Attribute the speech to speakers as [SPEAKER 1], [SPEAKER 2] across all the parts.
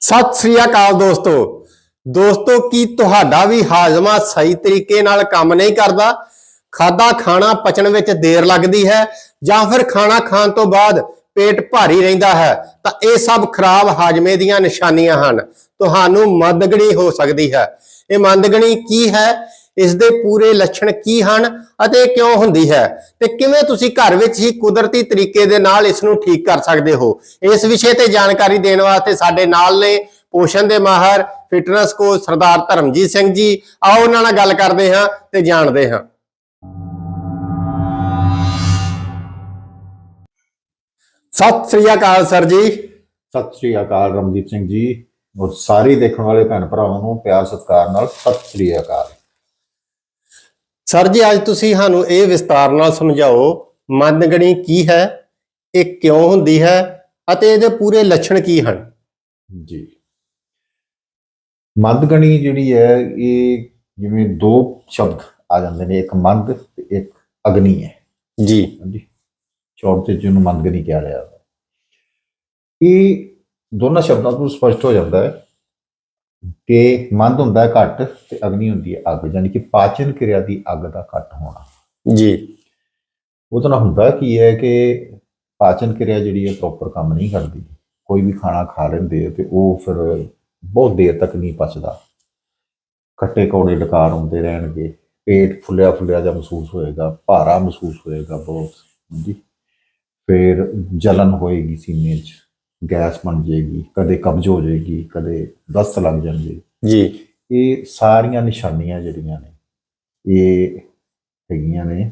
[SPEAKER 1] ਸਤਿ ਸ੍ਰੀ ਅਕਾਲ ਦੋਸਤੋ। ਦੋਸਤੋ, ਕੀ ਤੁਹਾਡਾ ਵੀ ਹਾਜ਼ਮਾ ਸਹੀ ਤਰੀਕੇ ਨਾਲ ਕੰਮ ਨਹੀਂ ਕਰਦਾ? ਖਾਦਾ, ਖਾਣਾ ਪਚਣ ਵਿੱਚ ਦੇਰ ਲੱਗਦੀ ਹੈ ਜਾਂ ਫਿਰ ਖਾਣਾ ਖਾਣ ਤੋਂ ਬਾਅਦ ਪੇਟ ਭਾਰੀ ਰਹਿੰਦਾ ਹੈ? ਤਾਂ ਇਹ ਸਭ ਖਰਾਬ ਹਾਜ਼ਮੇ ਦੀਆਂ ਨਿਸ਼ਾਨੀਆਂ ਹਨ। ਤੁਹਾਨੂੰ ਮੰਦਗਣੀ ਹੋ ਸਕਦੀ ਹੈ। ਇਹ ਮੰਦਗਣੀ ਕੀ ਹੈ? ਇਸ ਦੇ ਪੂਰੇ ਲੱਛਣ ਕੀ ਹਨ ਅਤੇ ਕਿਉਂ ਹੁੰਦੀ ਹੈ? ਤੇ ਕਿਵੇਂ ਤੁਸੀਂ ਘਰ ਵਿੱਚ ਹੀ ਕੁਦਰਤੀ ਤਰੀਕੇ ਦੇ ਨਾਲ ਇਸ ਨੂੰ ਠੀਕ ਕਰ ਸਕਦੇ ਹੋ? ਇਸ ਵਿਸ਼ੇ ਤੇ ਜਾਣਕਾਰੀ ਦੇਣ ਵਾਸਤੇ ਸਾਡੇ ਨਾਲ ਨੇ ਪੋਸ਼ਣ ਦੇ ਮਾਹਰ ਫਿਟਨੈਸ ਕੋਚ ਸਰਦਾਰ ਧਰਮਜੀਤ ਸਿੰਘ ਜੀ। ਆਓ ਉਹਨਾਂ ਨਾਲ ਗੱਲ ਕਰਦੇ ਹਾਂ ਤੇ ਜਾਣਦੇ ਹਾਂ। ਸਤਿ ਸ੍ਰੀ ਅਕਾਲ ਸਰ ਜੀ।
[SPEAKER 2] ਸਤਿ ਸ੍ਰੀ ਅਕਾਲ ਰਮਦੀਪ ਸਿੰਘ ਜੀ। ਔਰ ਸਾਰੇ ਦੇਖਣ ਵਾਲੇ ਭੈਣ ਭਰਾਵਾਂ ਨੂੰ ਪਿਆਰ ਸਤਿਕਾਰ ਨਾਲ ਸਤਿ ਸ੍ਰੀ ਅਕਾਲ।
[SPEAKER 1] ਸਰ ਜੀ ਅੱਜ ਤੁਸੀਂ ਸਾਨੂੰ ਇਹ ਵਿਸਤਾਰ ਨਾਲ ਸਮਝਾਓ ਮੰਦਗਣੀ ਕੀ ਹੈ ਇਹ ਕਿਉਂ ਹੁੰਦੀ ਹੈ ਅਤੇ ਇਹਦੇ ਪੂਰੇ ਲੱਛਣ ਕੀ ਹਨ?
[SPEAKER 2] ਜੀ। ਮੰਦਗਣੀ ਜਿਹੜੀ ਹੈ ਇਹ ਜਿਵੇਂ ਦੋ ਸ਼ਬਦ ਆ ਜਾਂਦੇ ਨੇ ਇੱਕ ਮੰਦ ਤੇ ਇੱਕ ਅਗਨੀ ਹੈ।
[SPEAKER 1] ਜੀ।
[SPEAKER 2] ਹਾਂਜੀ। ਸ਼ਾਰਟ ਤੇ ਜਿਹਨੂੰ ਮੰਦਗਣੀ ਕਿਹਾ ਹੈ ਇਹ ਦੋਨਾਂ ਸ਼ਬਦਾਂ ਤੋਂ ਸਪਸ਼ਟ ਹੋ ਜਾਂਦਾ ਹੈ ਕਿ ਮੰਦ ਹੁੰਦਾ ਹੈ ਘੱਟ ਤੇ ਅਗਨੀ ਹੁੰਦੀ ਹੈ ਅੱਗ ਯਾਨੀ ਕਿ ਪਾਚਨ ਕਿਰਿਆ ਦੀ ਅੱਗ ਦਾ ਘੱਟ ਹੋਣਾ।
[SPEAKER 1] ਜੀ।
[SPEAKER 2] ਉਹਦੇ ਨਾਲ ਹੁੰਦਾ ਕੀ ਹੈ ਕਿ ਪਾਚਨ ਕਿਰਿਆ ਜਿਹੜੀ ਹੈ ਪ੍ਰੋਪਰ ਕੰਮ ਨਹੀਂ ਕਰਦੀ। ਕੋਈ ਵੀ ਖਾਣਾ ਖਾ ਲੈਂਦੇ ਤੇ ਉਹ ਫਿਰ ਬਹੁਤ ਦੇਰ ਤੱਕ ਨਹੀਂ ਪਚਦਾ। ਖੱਟੇ ਕੌੜੇ ਡਕਾਰ ਹੁੰਦੇ ਰਹਿਣਗੇ ਪੇਟ ਫੁੱਲਿਆ ਫੁੱਲਿਆ ਜਿਹਾ ਮਹਿਸੂਸ ਹੋਏਗਾ ਭਾਰਾ ਮਹਿਸੂਸ ਹੋਏਗਾ ਬਹੁਤ ਜੀ ਫਿਰ ਜਲਨ ਹੋਏਗੀ ਸੀਨੇ 'ਚ। ਗੈਸ ਬਣ ਜਾਏਗੀ ਕਦੇ ਕਬਜ਼ ਹੋ ਜਾਏਗੀ ਕਦੇ ਦਸਤ ਲੱਗ ਜਾਂਦੀ
[SPEAKER 1] ਜੀ।
[SPEAKER 2] ਇਹ ਸਾਰੀਆਂ ਨਿਸ਼ਾਨੀਆਂ ਜਿਹੜੀਆਂ ਨੇ ਇਹ ਹੈਗੀਆਂ ਨੇ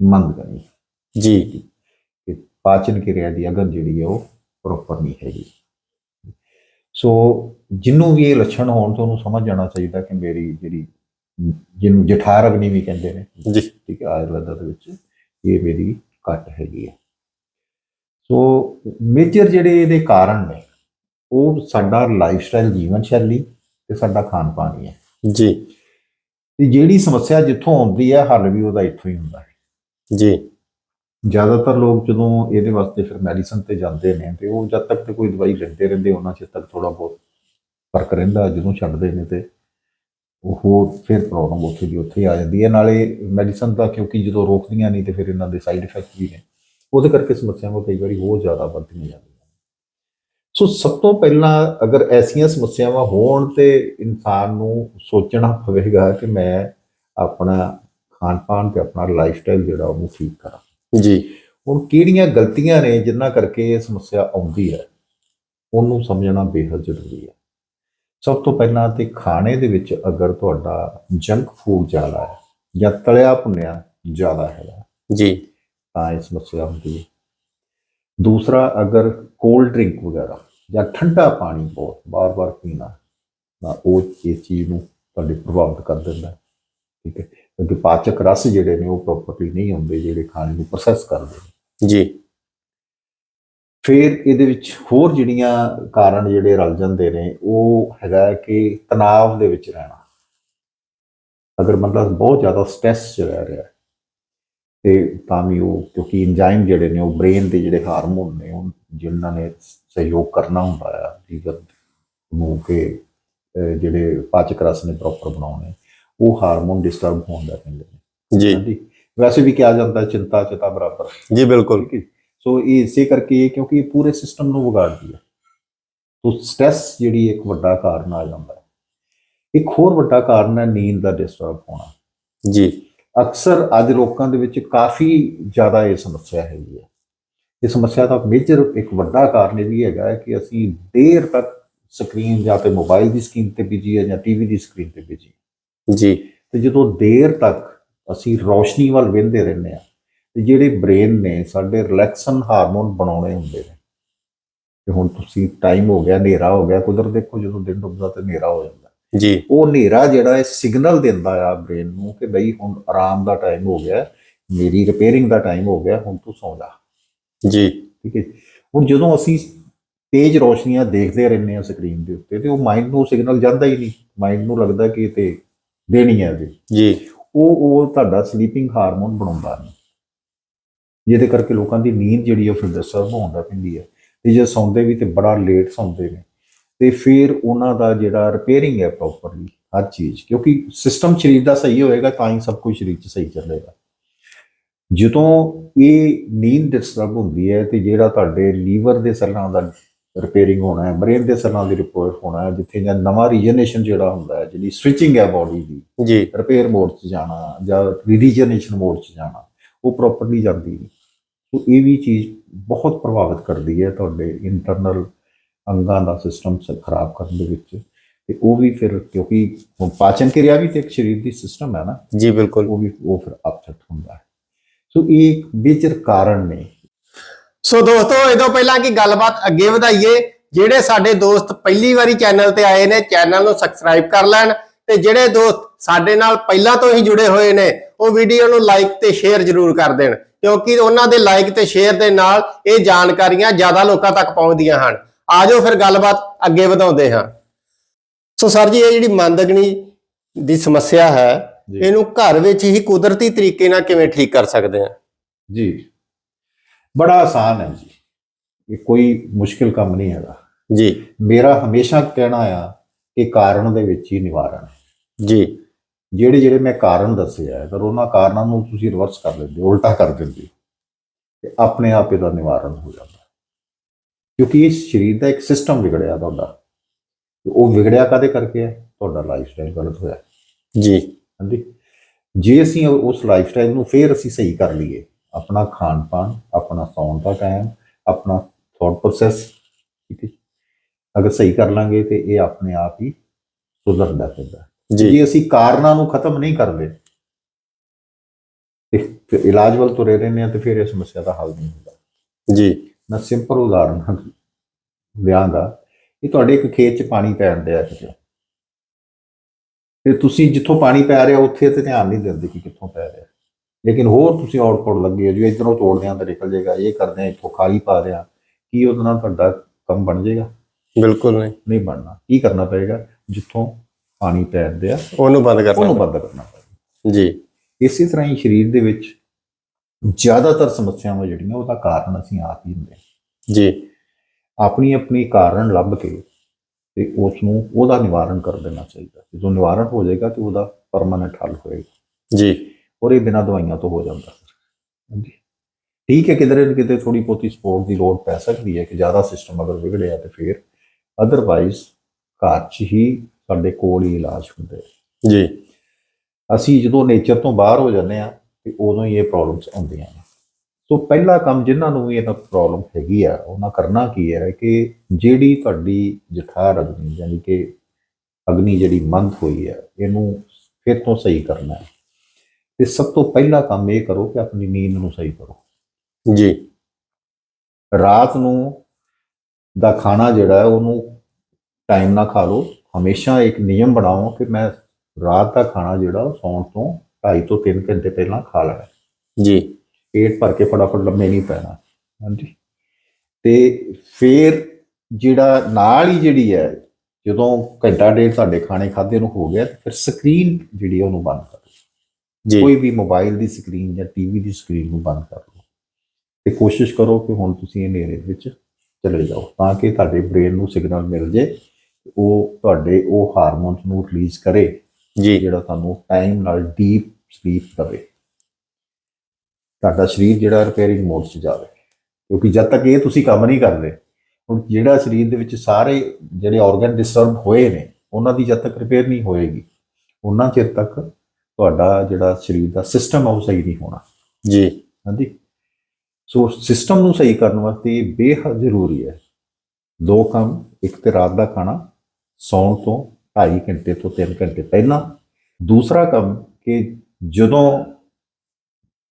[SPEAKER 2] ਮੰਦਗਣੀ
[SPEAKER 1] ਜੀ।
[SPEAKER 2] ਕਿ ਪਾਚਨ ਕਿਰਿਆ ਦੀ ਅਗਰ ਜਿਹੜੀ ਹੈ ਉਹ ਪ੍ਰੋਪਰ ਨਹੀਂ ਹੈਗੀ। ਸੋ ਜਿਹਨੂੰ ਵੀ ਇਹ ਲੱਛਣ ਹੋਣ ਤਾਂ ਉਹਨੂੰ ਸਮਝ ਜਾਣਾ ਚਾਹੀਦਾ ਕਿ ਮੇਰੀ ਜਿਹੜੀ ਜਿਹਨੂੰ ਜਠਾਰ ਅਗਨੀ ਵੀ ਕਹਿੰਦੇ ਨੇ
[SPEAKER 1] ਜੀ।
[SPEAKER 2] ਠੀਕ ਹੈ ਆਯੁਰਵੇਦ ਦੇ ਵਿੱਚ ਇਹ ਮੇਰੀ ਘੱਟ ਹੈਗੀ ਹੈ ਸੋ ਮੇਜਰ ਜਿਹੜੇ ਇਹਦੇ ਕਾਰਨ ਨੇ ਉਹ ਸਾਡਾ ਲਾਈਫ ਸਟਾਈਲ ਜੀਵਨ ਸ਼ੈਲੀ ਤੇ ਸਾਡਾ ਖਾਣ ਪਾਣ ਹੀ। ਹੈ
[SPEAKER 1] ਜੀ।
[SPEAKER 2] ਤੇ ਜਿਹੜੀ ਸਮੱਸਿਆ ਜਿੱਥੋਂ ਆਉਂਦੀ ਹੈ ਹੱਲ ਵੀ ਉਹਦਾ ਇੱਥੋਂ ਹੀ ਹੁੰਦਾ ਹੈ।
[SPEAKER 1] ਜੀ।
[SPEAKER 2] ਜ਼ਿਆਦਾਤਰ ਲੋਕ ਜਦੋਂ ਇਹਦੇ ਵਾਸਤੇ ਫਿਰ ਮੈਡੀਸਨ ਤੇ ਜਾਂਦੇ ਨੇ ਤੇ ਉਹ ਜਦ ਤੱਕ ਤੇ ਕੋਈ ਦਵਾਈ ਲੈਂਦੇ ਰਹਿੰਦੇ ਉਹਨਾਂ ਚਿਰ ਤੱਕ ਥੋੜਾ ਬਹੁਤ ਫ਼ਰਕ ਰਹਿੰਦਾ ਜਦੋਂ ਛੱਡਦੇ ਨੇ ਤੇ ਉਹ ਫਿਰ ਪ੍ਰੋਬਲਮ ਉੱਥੇ ਦੀ ਉੱਥੇ ਆ ਜਾਂਦੀ ਹੈ। ਨਾਲੇ ਮੈਡੀਸਨ ਦਾ ਕਿਉਂਕਿ ਜਦੋਂ ਰੋਕਦੀਆਂ ਨਹੀਂ ਤੇ ਫਿਰ ਇਹਨਾਂ ਦੇ ਸਾਈਡ ਇਫੈਕਟ ਵੀ ਨੇ। ਉਹਦੇ ਕਰਕੇ ਸਮੱਸਿਆਵਾਂ ਕਈ ਵਾਰੀ ਹੋਰ ਜ਼ਿਆਦਾ ਵੱਧਦੀਆਂ ਜਾਂਦੀਆਂ। ਸੋ ਸਭ ਤੋਂ ਪਹਿਲਾਂ ਅਗਰ ਐਸੀਆਂ ਸਮੱਸਿਆਵਾਂ ਹੋਣ ਤੇ ਇਨਸਾਨ ਨੂੰ ਸੋਚਣਾ ਪਵੇਗਾ ਕਿ ਮੈਂ ਆਪਣਾ ਖਾਣ ਪਾਣ ਤੇ ਆਪਣਾ ਲਾਈਫ ਸਟਾਈਲ ਜਿਹੜਾ ਉਹਨੂੰ ਠੀਕ ਕਰਾਂ।
[SPEAKER 1] ਜੀ।
[SPEAKER 2] ਹੁਣ ਕਿਹੜੀਆਂ ਗਲਤੀਆਂ ਨੇ ਜਿਨ੍ਹਾਂ ਕਰਕੇ ਇਹ ਸਮੱਸਿਆ ਆਉਂਦੀ ਹੈ ਉਹਨੂੰ ਸਮਝਣਾ ਬੇहद ਜ਼ਰੂਰੀ ਹੈ। ਸਭ ਤੋਂ ਪਹਿਲਾਂ ਤੇ ਖਾਣੇ ਦੇ ਵਿੱਚ ਅਗਰ ਤੁਹਾਡਾ ਜੰਕ ਫੂਡ ਜ਼ਿਆਦਾ ਹੈ ਜਾਂ ਤਲਿਆ ਭੁੰਨਿਆ ਜ਼ਿਆਦਾ ਹੈ
[SPEAKER 1] ਜੀ।
[SPEAKER 2] ਤਾਂ ਇਹ ਸਮੱਸਿਆ ਹੁੰਦੀ ਹੈ ਦੂਸਰਾ ਅਗਰ ਕੋਲਡ ਡਰਿੰਕ ਵਗੈਰਾ ਜਾਂ ਠੰਡਾ ਪਾਣੀ ਬਹੁਤ ਬਾਰ-ਬਾਰ ਪੀਣਾ ਤਾਂ ਉਹ ਇਸ ਚੀਜ਼ ਨੂੰ ਤੁਹਾਡੇ ਪ੍ਰਭਾਵਿਤ ਕਰ ਦਿੰਦਾ ਹੈ। ਠੀਕ ਹੈ? ਕਿਉਂਕਿ ਪਾਚਕ ਰਸ ਜਿਹੜੇ ਨੇ ਉਹ ਪ੍ਰੋਪਰਲੀ ਨਹੀਂ ਹੁੰਦੇ ਜਿਹੜੇ ਖਾਣੇ ਨੂੰ ਪ੍ਰੋਸੈਸ ਕਰਦੇ ਨੇ।
[SPEAKER 1] ਜੀ।
[SPEAKER 2] ਫਿਰ ਇਹਦੇ ਵਿੱਚ ਹੋਰ ਜਿਹੜੀਆਂ ਕਾਰਨ ਜਿਹੜੇ ਰਲ ਜਾਂਦੇ ਨੇ ਉਹ ਹੈਗਾ ਕਿ ਤਣਾਅ ਦੇ ਵਿੱਚ ਰਹਿਣਾ। ਅਗਰ ਬੰਦਾ ਬਹੁਤ ਜ਼ਿਆਦਾ ਸਟ੍ਰੈਸ 'ਚ ਰਹਿ ਰਿਹਾ ਤੇ ਤਾਂ ਵੀ ਉਹ ਕਿਉਂਕਿ ਇੰਜ਼ਾਈਮ ਜਿਹੜੇ ਨੇ ਉਹ ਬ੍ਰੇਨ ਦੇ ਜਿਹੜੇ ਹਾਰਮੋਨ ਨੇ ਉਹ ਜਿਨ੍ਹਾਂ ਨੇ ਸਹਿਯੋਗ ਕਰਨਾ ਹੁੰਦਾ ਆ ਲੀਵਰ ਨੂੰ ਕਿ ਜਿਹੜੇ ਪਾਚਕ ਰਸ ਨੇ ਪ੍ਰੋਪਰ ਬਣਾਉਣੇ ਉਹ ਹਾਰਮੋਨ ਡਿਸਟਰਬ ਹੋਣ ਦਾ ਕਹਿੰਦੇ ਨੇ।
[SPEAKER 1] ਜੀ।
[SPEAKER 2] ਵੈਸੇ ਵੀ ਕਿਹਾ ਜਾਂਦਾ ਚਿੰਤਾ ਚਿਤਾ ਬਰਾਬਰ।
[SPEAKER 1] ਜੀ ਬਿਲਕੁਲ।
[SPEAKER 2] ਸੋ ਇਹ ਇਸੇ ਕਰਕੇ ਕਿਉਂਕਿ ਇਹ ਪੂਰੇ ਸਿਸਟਮ ਨੂੰ ਵਿਗਾੜਦੀ ਹੈ ਤੋ ਸਟ੍ਰੈਸ ਜਿਹੜੀ ਇੱਕ ਵੱਡਾ ਕਾਰਨ ਆ ਜਾਂਦਾ। ਹੈ ਇੱਕ ਹੋਰ ਵੱਡਾ ਕਾਰਨ ਹੈ ਨੀਂਦ ਦਾ ਡਿਸਟਰਬ ਹੋਣਾ।
[SPEAKER 1] ਜੀ।
[SPEAKER 2] ਅਕਸਰ ਅੱਜ ਲੋਕਾਂ ਦੇ ਵਿੱਚ ਕਾਫੀ ਜ਼ਿਆਦਾ ਇਹ ਸਮੱਸਿਆ ਹੈਗੀ ਹੈ। ਇਹ ਸਮੱਸਿਆ ਦਾ ਮੇਜਰ ਇੱਕ ਵੱਡਾ ਕਾਰਨ ਇਹ ਵੀ ਹੈਗਾ ਕਿ ਅਸੀਂ ਦੇਰ ਤੱਕ ਸਕਰੀਨ ਜਾਂ ਤੇ ਮੋਬਾਈਲ ਦੀ ਸਕਰੀਨ ਤੇ ਬਿਜ਼ੀ ਹੈ ਜਾਂ ਟੀਵੀ ਦੀ ਸਕਰੀਨ ਤੇ ਬਿਜ਼ੀ
[SPEAKER 1] ਜੀ।
[SPEAKER 2] ਤੇ ਜਦੋਂ ਦੇਰ ਤੱਕ ਅਸੀਂ ਰੌਸ਼ਨੀ ਵੱਲ ਵੇਂਦੇ ਰਹਿੰਦੇ ਆ ਤੇ ਜਿਹੜੇ ਬ੍ਰੇਨ ਨੇ ਸਾਡੇ ਰਿਲੈਕਸਨ ਹਾਰਮੋਨ ਬਣਾਉਣੇ ਹੁੰਦੇ ਨੇ। ਤੇ ਹੁਣ ਤੁਸੀਂ ਟਾਈਮ ਹੋ ਗਿਆ ਹਨੇਰਾ ਹੋ ਗਿਆ ਕੁਦਰਤ ਦੇਖੋ ਜਦੋਂ ਦਿਨ ਡੁੱਬਦਾ ਤੇ ਹਨੇਰਾ ਹੋ ਜਾਂਦਾ।
[SPEAKER 1] ਜੀ।
[SPEAKER 2] ਉਹ ਹਨੇਰਾ ਜਿਹੜਾ ਹੈ ਸਿਗਨਲ ਦਿੰਦਾ ਆ ਬ੍ਰੇਨ ਨੂੰ ਕਿ ਬਈ ਹੁਣ ਆਰਾਮ ਦਾ ਟਾਈਮ ਹੋ ਗਿਆ ਮੇਰੀ ਰਿਪੇਅਰਿੰਗ ਦਾ ਟਾਈਮ ਹੋ ਗਿਆ ਹੁਣ ਤੂੰ ਸੌਂ ਜਾ।
[SPEAKER 1] ਜੀ।
[SPEAKER 2] ਠੀਕ ਹੈ ਹੁਣ ਜਦੋਂ ਅਸੀਂ ਤੇਜ਼ ਰੋਸ਼ਨੀਆਂ ਦੇਖਦੇ ਰਹਿੰਦੇ ਆ ਸਕਰੀਨ ਦੇ ਉੱਤੇ ਤੇ ਉਹ ਮਾਈਂਡ ਨੂੰ ਸਿਗਨਲ ਜਾਂਦਾ ਹੀ ਨਹੀਂ। ਮਾਈਂਡ ਨੂੰ ਲੱਗਦਾ ਕਿ ਤੇ ਦੇਣੀ ਹੈ ਜੀ।
[SPEAKER 1] ਜੀ।
[SPEAKER 2] ਉਹ ਉਹ ਤੁਹਾਡਾ ਸਲੀਪਿੰਗ ਹਾਰਮੋਨ ਬਣਾਉਂਦਾ ਨਹੀਂ। ਜਿਹਦੇ ਕਰਕੇ ਲੋਕਾਂ ਦੀ ਨੀਂਦ ਜਿਹੜੀ ਉਹ ਫਿਰ ਡਿਸਟਰਬ ਹੋਣ ਲੱਗ ਪੈਂਦੀ ਹੈ ਤੇ ਜੇ ਸੌਂਦੇ ਵੀ ਤੇ ਬੜਾ ਲੇਟ ਸੌਂਦੇ ਨੇ। ਤੇ ਫਿਰ ਉਹਨਾਂ ਦਾ ਜਿਹੜਾ ਰਿਪੇਅਰਿੰਗ ਹੈ ਪ੍ਰੋਪਰਲੀ ਹਰ ਚੀਜ਼ ਕਿਉਂਕਿ ਸਿਸਟਮ ਸਰੀਰ ਦਾ ਸਹੀ ਹੋਏਗਾ ਤਾਂ ਹੀ ਸਭ ਕੁਝ ਸਰੀਰ 'ਚ ਸਹੀ ਚੱਲੇਗਾ। ਜਦੋਂ ਇਹ ਨੀਂਦ ਡਿਸਟਰਬ ਹੁੰਦੀ ਹੈ ਤੇ ਜਿਹੜਾ ਤੁਹਾਡੇ ਲੀਵਰ ਦੇ ਸੈੱਲਾਂ ਦਾ ਰਿਪੇਅਰਿੰਗ ਹੋਣਾ ਹੈ ਬ੍ਰੇਨ ਦੇ ਸੈੱਲਾਂ ਦੀ ਰਿਪੋਰਟ ਹੋਣਾ ਹੈ ਜਿੱਥੇ ਜਾਂ ਨਵਾਂ ਰੀਜਨਰੇਸ਼ਨ ਜਿਹੜਾ ਹੁੰਦਾ ਹੈ ਜਿਹੜੀ ਸਵਿਚਿੰਗ ਹੈ ਬਾਡੀ ਦੀ
[SPEAKER 1] ਜੀ।
[SPEAKER 2] ਰਿਪੇਅਰ ਮੋਡ 'ਚ ਜਾਣਾ ਜਾਂ ਰੀਜਨਰੇਸ਼ਨ ਮੋਡ 'ਚ ਜਾਣਾ ਉਹ ਪ੍ਰੋਪਰਲੀ ਜਾਂਦੀ ਨਹੀਂ। ਸੋ ਇਹ ਵੀ ਚੀਜ਼ ਬਹੁਤ ਪ੍ਰਭਾਵਿਤ ਕਰਦੀ ਹੈ ਤੁਹਾਡੇ ਇੰਟਰਨਲ ਅੰਗਾਂ ਦਾ ਸਿਸਟਮ ਖਰਾਬ ਕਰਨ ਦੇ ਵਿੱਚ ਤੇ ਉਹ ਵੀ ਫਿਰ ਕਿਉਂਕਿ ਪਾਚਨ ਕਿਰਿਆ ਵੀ ਤੇ ਇੱਕ ਸਰੀਰ ਦੀ ਸਿਸਟਮ ਹੈ ਨਾ
[SPEAKER 1] ਜੀ ਬਿਲਕੁਲ।
[SPEAKER 2] ਉਹ ਵੀ ਉਹ ਫਿਰ ਅਪਸੈਟ ਹੁੰਦਾ ਹੈ। ਸੋ ਇਹ ਇੱਕ ਮੇਜਰ ਕਾਰਨ ਨੇ।
[SPEAKER 1] ਸੋ ਦੋਸਤੋ ਇਹਦੋਂ ਪਹਿਲਾਂ ਕਿ ਗੱਲਬਾਤ ਅੱਗੇ ਵਧਾਈਏ ਜਿਹੜੇ ਸਾਡੇ ਦੋਸਤ ਪਹਿਲੀ ਵਾਰੀ ਚੈਨਲ ਤੇ ਆਏ ਨੇ ਚੈਨਲ ਨੂੰ ਸਬਸਕ੍ਰਾਈਬ ਕਰ ਲੈਣ ਤੇ ਜਿਹੜੇ ਦੋਸਤ ਸਾਡੇ ਨਾਲ ਪਹਿਲਾਂ ਤੋਂ ਹੀ ਜੁੜੇ ਹੋਏ ਨੇ ਉਹ ਵੀਡੀਓ ਨੂੰ ਲਾਈਕ ਤੇ ਸ਼ੇਅਰ ਜ਼ਰੂਰ ਕਰ ਦੇਣ ਕਿਉਂਕਿ ਉਹਨਾਂ ਦੇ ਲਾਈਕ ਤੇ ਸ਼ੇਅਰ ਦੇ ਨਾਲ ਇਹ ਜਾਣਕਾਰੀਆਂ ਜ਼ਿਆਦਾ ਲੋਕਾਂ ਤੱਕ ਪਹੁੰਚਦੀਆਂ ਹਨ। ਆਜੋ ਫਿਰ ਗੱਲਬਾਤ ਅੱਗੇ ਵਧਾਉਂਦੇ ਹਾਂ। ਸੋ ਸਰ ਜੀ ਇਹ ਜਿਹੜੀ ਮੰਦਗਣੀ ਦੀ ਸਮੱਸਿਆ ਹੈ। ਇਹਨੂੰ ਘਰ ਵਿੱਚ ਹੀ ਕੁਦਰਤੀ ਤਰੀਕੇ ਨਾਲ ਕਿਵੇਂ ਠੀਕ ਕਰ ਸਕਦੇ ਹਾਂ?
[SPEAKER 2] ਜੀ ਬੜਾ ਆਸਾਨ ਹੈ ਜੀ। ਇਹ ਕੋਈ ਮੁਸ਼ਕਿਲ ਕੰਮ ਨਹੀਂ ਹੈਗਾ।
[SPEAKER 1] ਜੀ।
[SPEAKER 2] ਮੇਰਾ ਹਮੇਸ਼ਾ ਕਹਿਣਾ ਆ ਕਿ ਕਾਰਨ ਦੇ ਵਿੱਚ ਹੀ ਨਿਵਾਰਨ ਹੈ।
[SPEAKER 1] ਜੀ।
[SPEAKER 2] ਜਿਹੜੇ ਜਿਹੜੇ ਮੈਂ ਕਾਰਨ ਦੱਸੇ ਆ ਅਗਰ ਉਹਨਾਂ ਕਾਰਨਾਂ ਨੂੰ ਤੁਸੀਂ ਰਿਵਰਸ ਕਰ ਦਿੰਦੇ ਹੋ, ਉਲਟਾ ਕਰ ਦਿੰਦੇ ਹੋ, ਤੇ ਆਪਣੇ ਆਪ ਇਹਦਾ ਨਿਵਾਰਨ ਹੋ ਜਾਂਦਾ। ਕਿਉਂਕਿ ਇਸ ਸਰੀਰ ਦਾ ਇੱਕ ਸਿਸਟਮ ਵਿਗੜਿਆ ਤੁਹਾਡਾ ਉਹ ਵਿਗੜਿਆ ਕਾਦੇ ਕਰਕੇ ਹੈ? ਤੁਹਾਡਾ ਲਾਈਫ ਸਟਾਈਲ ਗਲਤ ਹੋਇਆ।
[SPEAKER 1] ਜੀ।
[SPEAKER 2] ਹਾਂਜੀ। ਜੇ ਅਸੀਂ ਉਸ ਲਾਈਫ ਸਟਾਈਲ ਨੂੰ ਫੇਰ ਅਸੀਂ ਸਹੀ ਕਰ ਲਈਏ ਆਪਣਾ ਖਾਣ ਪਾਣ ਆਪਣਾ ਸੌਣ ਦਾ ਟਾਈਮ ਆਪਣਾ ਥਾਟ ਪ੍ਰੋਸੈਸ ਠੀਕ ਹੈ ਅਗਰ ਸਹੀ ਕਰ ਲਾਂਗੇ ਤੇ ਇਹ ਆਪਣੇ ਆਪ ਹੀ ਸੁਧਰਦਾ ਪੈਂਦਾ
[SPEAKER 1] ਜੀ।
[SPEAKER 2] ਜੇ ਅਸੀਂ ਕਾਰਨਾਂ ਨੂੰ ਖਤਮ ਨਹੀਂ ਕਰਦੇ ਇਲਾਜ ਵੱਲ ਤੁਰੇ ਰਹਿੰਦੇ ਆ ਤੇ ਫਿਰ ਇਹ ਸਮੱਸਿਆ ਦਾ ਹੱਲ ਨਹੀਂ ਹੁੰਦਾ।
[SPEAKER 1] ਜੀ।
[SPEAKER 2] ਮੈਂ ਸਿੰਪਲ ਉਦਾਹਰਨ ਦਿਆਂਗਾ। ਕਿ ਤੁਹਾਡੇ ਇੱਕ ਖੇਤ 'ਚ ਪਾਣੀ ਪੈਣ ਡਿਆ ਕਿਤੇ ਤੇ ਤੁਸੀਂ ਜਿੱਥੋਂ ਪਾਣੀ ਪੈ ਰਿਹਾ ਉੱਥੇ ਤੇ ਧਿਆਨ ਨਹੀਂ ਦਿੰਦੇ ਕਿ ਕਿੱਥੋਂ ਪੈ ਰਿਹਾ। ਲੇਕਿਨ ਹੋਰ ਤੁਸੀਂ ਆਊਟਪੁੱਟ ਲੱਗੇ ਹੋ ਜੀ ਇਧਰੋਂ ਤੋੜਦੇ ਆਂ ਤਾਂ ਨਿਕਲ ਜਾਏਗਾ ਇਹ ਕਰਦੇ ਆ ਇੱਥੋਂ ਖਾਲੀ ਪਾ ਰਿਹਾ ਕੀ ਉਹਦੇ ਨਾਲ ਤੁਹਾਡਾ ਕੰਮ ਬਣ ਜਾਏਗਾ?
[SPEAKER 1] ਬਿਲਕੁਲ ਨਹੀਂ।
[SPEAKER 2] ਨਹੀਂ ਬਣਨਾ। ਕੀ ਕਰਨਾ ਪਏਗਾ? ਜਿੱਥੋਂ ਪਾਣੀ ਪੈਣ ਡਿਆ
[SPEAKER 1] ਉਹਨੂੰ ਬੰਦ ਕਰਨਾ
[SPEAKER 2] ਉਹਨੂੰ ਬੰਦ ਕਰਨਾ
[SPEAKER 1] ਜੀ।
[SPEAKER 2] ਇਸੇ ਤਰ੍ਹਾਂ ਹੀ ਸਰੀਰ ਦੇ ਵਿੱਚ ਜ਼ਿਆਦਾਤਰ ਸਮੱਸਿਆਵਾਂ ਜਿਹੜੀਆਂ ਉਹਦਾ ਕਾਰਨ ਅਸੀਂ ਆਪ ਹੀ ਹੁੰਦੇ ਹਾਂ।
[SPEAKER 1] ਜੀ।
[SPEAKER 2] ਆਪਣੀ ਆਪਣੀ ਕਾਰਨ ਲੱਭ ਕੇ ਤੇ ਉਸ ਨੂੰ ਉਹਦਾ ਨਿਵਾਰਨ ਕਰ ਦੇਣਾ ਚਾਹੀਦਾ। ਜਦੋਂ ਨਿਵਾਰਨ ਹੋ ਜਾਏਗਾ ਤੇ ਉਹਦਾ ਪਰਮਾਨੈਂਟ ਹੱਲ ਹੋਏਗਾ।
[SPEAKER 1] ਜੀ।
[SPEAKER 2] ਔਰ ਇਹ ਬਿਨਾਂ ਦਵਾਈਆਂ ਤੋਂ ਹੋ ਜਾਂਦਾ ਹਾਂਜੀ। ਠੀਕ ਹੈ ਕਿਧਰੇ ਕਿਤੇ ਥੋੜੀ ਬਹੁਤੀ ਸਪੋਰਟ ਦੀ ਲੋੜ ਪੈ ਸਕਦੀ ਹੈ ਕਿ ਜ਼ਿਆਦਾ ਸਿਸਟਮ ਅਗਰ ਵਿਗੜਿਆ ਤੇ ਫਿਰ ਅਦਰਵਾਈਜ਼ ਘਰ 'ਚ ਹੀ ਸਾਡੇ ਕੋਲ ਹੀ ਇਲਾਜ ਹੁੰਦੇ।
[SPEAKER 1] ਜੀ।
[SPEAKER 2] ਅਸੀਂ ਜਦੋਂ ਨੇਚਰ ਤੋਂ ਬਾਹਰ ਹੋ ਜਾਂਦੇ ਆ ਤੇ ਉਦੋਂ ਹੀ ਇਹ ਪ੍ਰੋਬਲਮਸ ਆਉਂਦੀਆਂ ਨੇ। ਸੋ ਪਹਿਲਾ ਕੰਮ ਜਿਨ੍ਹਾਂ ਨੂੰ ਵੀ ਇਹ ਪ੍ਰੋਬਲਮ ਹੈਗੀ ਆ ਉਹਨਾਂ ਕਰਨਾ ਕੀ ਹੈ ਕਿ ਜਿਹੜੀ ਤੁਹਾਡੀ ਜਠਾਰ ਅਗਨੀ ਯਾਨੀ ਕਿ ਅਗਨੀ ਜਿਹੜੀ ਮੰਦ ਹੋਈ ਹੈ ਇਹਨੂੰ ਫਿਰ ਤੋਂ ਸਹੀ ਕਰਨਾ ਹੈ। ਤੇ ਸਭ ਤੋਂ ਪਹਿਲਾ ਕੰਮ ਇਹ ਕਰੋ ਕਿ ਆਪਣੀ ਨੀਂਦ ਨੂੰ ਸਹੀ ਕਰੋ।
[SPEAKER 1] ਜੀ।
[SPEAKER 2] ਰਾਤ ਨੂੰ ਦਾ ਖਾਣਾ ਜਿਹੜਾ ਹੈ ਉਹਨੂੰ ਟਾਈਮ ਨਾਲ ਖਾ ਲਓ। ਹਮੇਸ਼ਾ ਇੱਕ ਨਿਯਮ ਬਣਾਓ ਕਿ ਮੈਂ ਰਾਤ ਦਾ ਖਾਣਾ ਜਿਹੜਾ ਸੌਣ ਤੋਂ 2.5 ਤੋਂ 3 ਘੰਟੇ ਪਹਿਲਾਂ ਖਾ ਲੈਣਾ।
[SPEAKER 1] ਜੀ।
[SPEAKER 2] ਪੇਟ ਭਰ ਕੇ ਫਟਾਫਟ ਲੰਮੇ ਨਹੀਂ ਪੈਣਾ। ਹਾਂਜੀ। ਤੇ ਫਿਰ ਜਿਹੜਾ ਨਾਲ ਹੀ ਜਿਹੜੀ ਹੈ ਜਦੋਂ ਘੰਟਾ ਡੇਢ ਤੁਹਾਡੇ ਖਾਣੇ ਖਾਦੇ ਨੂੰ ਹੋ ਗਿਆ ਤੇ ਫਿਰ ਸਕਰੀਨ ਜਿਹੜੀ ਹੈ ਉਹਨੂੰ ਬੰਦ ਕਰ ਦਿਓ।
[SPEAKER 1] ਜੀ।
[SPEAKER 2] ਕੋਈ ਵੀ ਮੋਬਾਈਲ ਦੀ ਸਕਰੀਨ ਜਾਂ ਟੀਵੀ ਦੀ ਸਕਰੀਨ ਨੂੰ ਬੰਦ ਕਰ ਲਓ ਤੇ ਕੋਸ਼ਿਸ਼ ਕਰੋ ਕਿ ਹੁਣ ਤੁਸੀਂ ਹਨੇਰੇ ਵਿੱਚ ਚਲੇ ਜਾਓ ਤਾਂ ਕਿ ਤੁਹਾਡੇ ਬ੍ਰੇਨ ਨੂੰ ਸਿਗਨਲ ਮਿਲ ਜੇ ਉਹ ਤੁਹਾਡੇ ਉਹ ਹਾਰਮੋਨਸ ਨੂੰ ਰਿਲੀਜ਼ ਕਰੇ
[SPEAKER 1] ਜੀ।
[SPEAKER 2] ਜਿਹੜਾ ਤੁਹਾਨੂੰ ਟਾਈਮ ਨਾਲ ਡੀਪ ਸਲੀਪ ਦਵੇ ਤੁਹਾਡਾ ਸਰੀਰ ਜਿਹੜਾ ਰਿਪੇਅਰਿੰਗ ਮੋਡ 'ਚ ਜਾਵੇ। ਕਿਉਂਕਿ ਜਦ ਤੱਕ ਇਹ ਤੁਸੀਂ ਕੰਮ ਨਹੀਂ ਕਰਦੇ ਹੁਣ ਜਿਹੜਾ ਸਰੀਰ ਦੇ ਵਿੱਚ ਸਾਰੇ ਜਿਹੜੇ ਆਰਗਨ ਡਿਸਟਰਬ ਹੋਏ ਨੇ ਉਹਨਾਂ ਦੀ ਜਦ ਤੱਕ ਰਿਪੇਅਰ ਨਹੀਂ ਹੋਏਗੀ ਉਹਨਾਂ ਚਿਰ ਤੱਕ ਤੁਹਾਡਾ ਜਿਹੜਾ ਸਰੀਰ ਦਾ ਸਿਸਟਮ ਆ ਉਹ ਸਹੀ ਨਹੀਂ ਹੋਣਾ।
[SPEAKER 1] ਜੀ।
[SPEAKER 2] ਹਾਂਜੀ। ਸੋ ਸਿਸਟਮ ਨੂੰ ਸਹੀ ਕਰਨ ਵਾਸਤੇ ਇਹ ਬੇਹੱਦ ਜ਼ਰੂਰੀ ਹੈ। ਦੋ ਕੰਮ ਇੱਕ ਤੇ ਰਾਤ ਦਾ ਖਾਣਾ ਸੌਣ ਤੋਂ 2.5 ਘੰਟੇ ਤੋਂ 3 ਘੰਟੇ ਪਹਿਲਾਂ। ਦੂਸਰਾ ਕੰਮ ਕਿ ਜਦੋਂ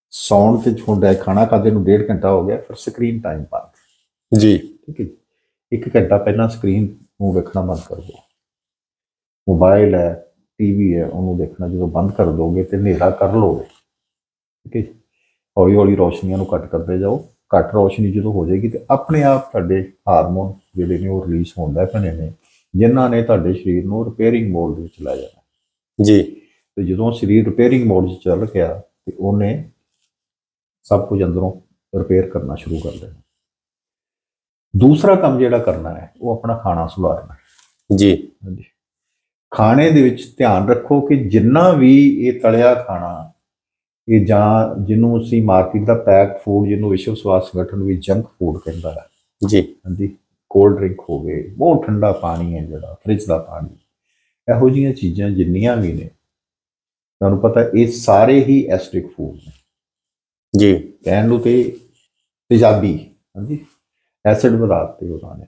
[SPEAKER 2] ਸੌਣ ਤੇ ਹੁੰਦਾ ਹੈ ਖਾਣਾ ਖਾਦੇ ਨੂੰ 1.5 ਘੰਟਾ ਹੋ ਗਿਆ ਫਿਰ ਸਕਰੀਨ ਟਾਈਮ ਬੰਦ।
[SPEAKER 1] ਜੀ।
[SPEAKER 2] ਠੀਕ ਹੈ। ਇੱਕ ਘੰਟਾ ਪਹਿਲਾਂ ਸਕਰੀਨ ਨੂੰ ਵੇਖਣਾ ਬੰਦ ਕਰ ਦਿਓ। ਮੋਬਾਈਲ ਹੈ ਟੀਵੀ ਹੈ ਉਹਨੂੰ ਦੇਖਣਾ ਜਦੋਂ ਬੰਦ ਕਰ ਦੋਗੇ ਤੇ ਹਨੇਰਾ ਕਰ ਲੋਗੇ। ਠੀਕ ਹੈ। ਹੌਲੀ ਹੌਲੀ ਰੋਸ਼ਨੀਆਂ ਨੂੰ ਘੱਟ ਕਰਦੇ ਜਾਓ। ਘੱਟ ਰੋਸ਼ਨੀ ਜਦੋਂ ਹੋ ਜਾਏਗੀ ਤੇ ਆਪਣੇ ਆਪ ਤੁਹਾਡੇ ਹਾਰਮੋਨ ਜਿਹੜੇ ਨੇ ਉਹ ਰਿਲੀਜ਼ ਹੁੰਦਾ ਪੈਣੇ ਨੇ। ਜਿਨ੍ਹਾਂ ਨੇ ਤੁਹਾਡੇ ਸਰੀਰ ਨੂੰ ਰਿਪੇਅਰਿੰਗ ਮੋਡ ਵਿੱਚ ਲੈ ਜਾਣਾ।
[SPEAKER 1] ਜੀ।
[SPEAKER 2] ਤੇ ਜਦੋਂ ਸਰੀਰ ਰਿਪੇਅਰਿੰਗ ਮੋਡ 'ਚ ਚੱਲ ਗਿਆ ਤੇ ਉਹਨੇ ਸਭ ਕੁਝ ਅੰਦਰੋਂ ਰਿਪੇਅਰ ਕਰਨਾ ਸ਼ੁਰੂ ਕਰ ਦੇਣਾ ਦੂਸਰਾ ਕੰਮ ਜਿਹੜਾ ਕਰਨਾ ਹੈ ਉਹ ਆਪਣਾ ਖਾਣਾ ਸੁਧਾਰਨਾ
[SPEAKER 1] ਜੀ।
[SPEAKER 2] ਹਾਂਜੀ। ਖਾਣੇ ਦੇ ਵਿੱਚ ਧਿਆਨ ਰੱਖੋ ਕਿ ਜਿੰਨਾ ਵੀ ਇਹ ਤਲਿਆ ਖਾਣਾ ਇਹ ਜਾਂ ਜਿਹਨੂੰ ਅਸੀਂ ਮਾਰਕੀਟ ਦਾ ਪੈਕਡ ਫੂਡ ਜਿਹਨੂੰ ਵਿਸ਼ਵ ਸਵਾਸਥ ਸੰਗਠਨ ਵੀ ਜੰਕ ਫੂਡ ਕਹਿੰਦਾ ਹੈ।
[SPEAKER 1] ਜੀ।
[SPEAKER 2] ਹਾਂਜੀ। ਕੋਲਡ ਡਰਿੰਕ ਹੋ ਗਏ ਬਹੁਤ ਠੰਡਾ ਪਾਣੀ ਹੈ ਜਿਹੜਾ ਫ੍ਰਿਜ ਦਾ ਪਾਣੀ। ਇਹੋ ਜਿਹੀਆਂ ਚੀਜ਼ਾਂ ਜਿੰਨੀਆਂ ਵੀ ਨੇ ਤੁਹਾਨੂੰ ਪਤਾ ਇਹ ਸਾਰੇ ਹੀ ਐਸਿਡਿਕ ਫੂਡ ਨੇ।
[SPEAKER 1] ਜੀ।
[SPEAKER 2] ਕਹਿਣ ਨੂੰ ਤੇ ਤੇਜ਼ਾਬੀ ਹਾਂਜੀ? ਐਸਿਡ ਵਧਾ ਤੇ ਉਹਨਾਂ ਨੇ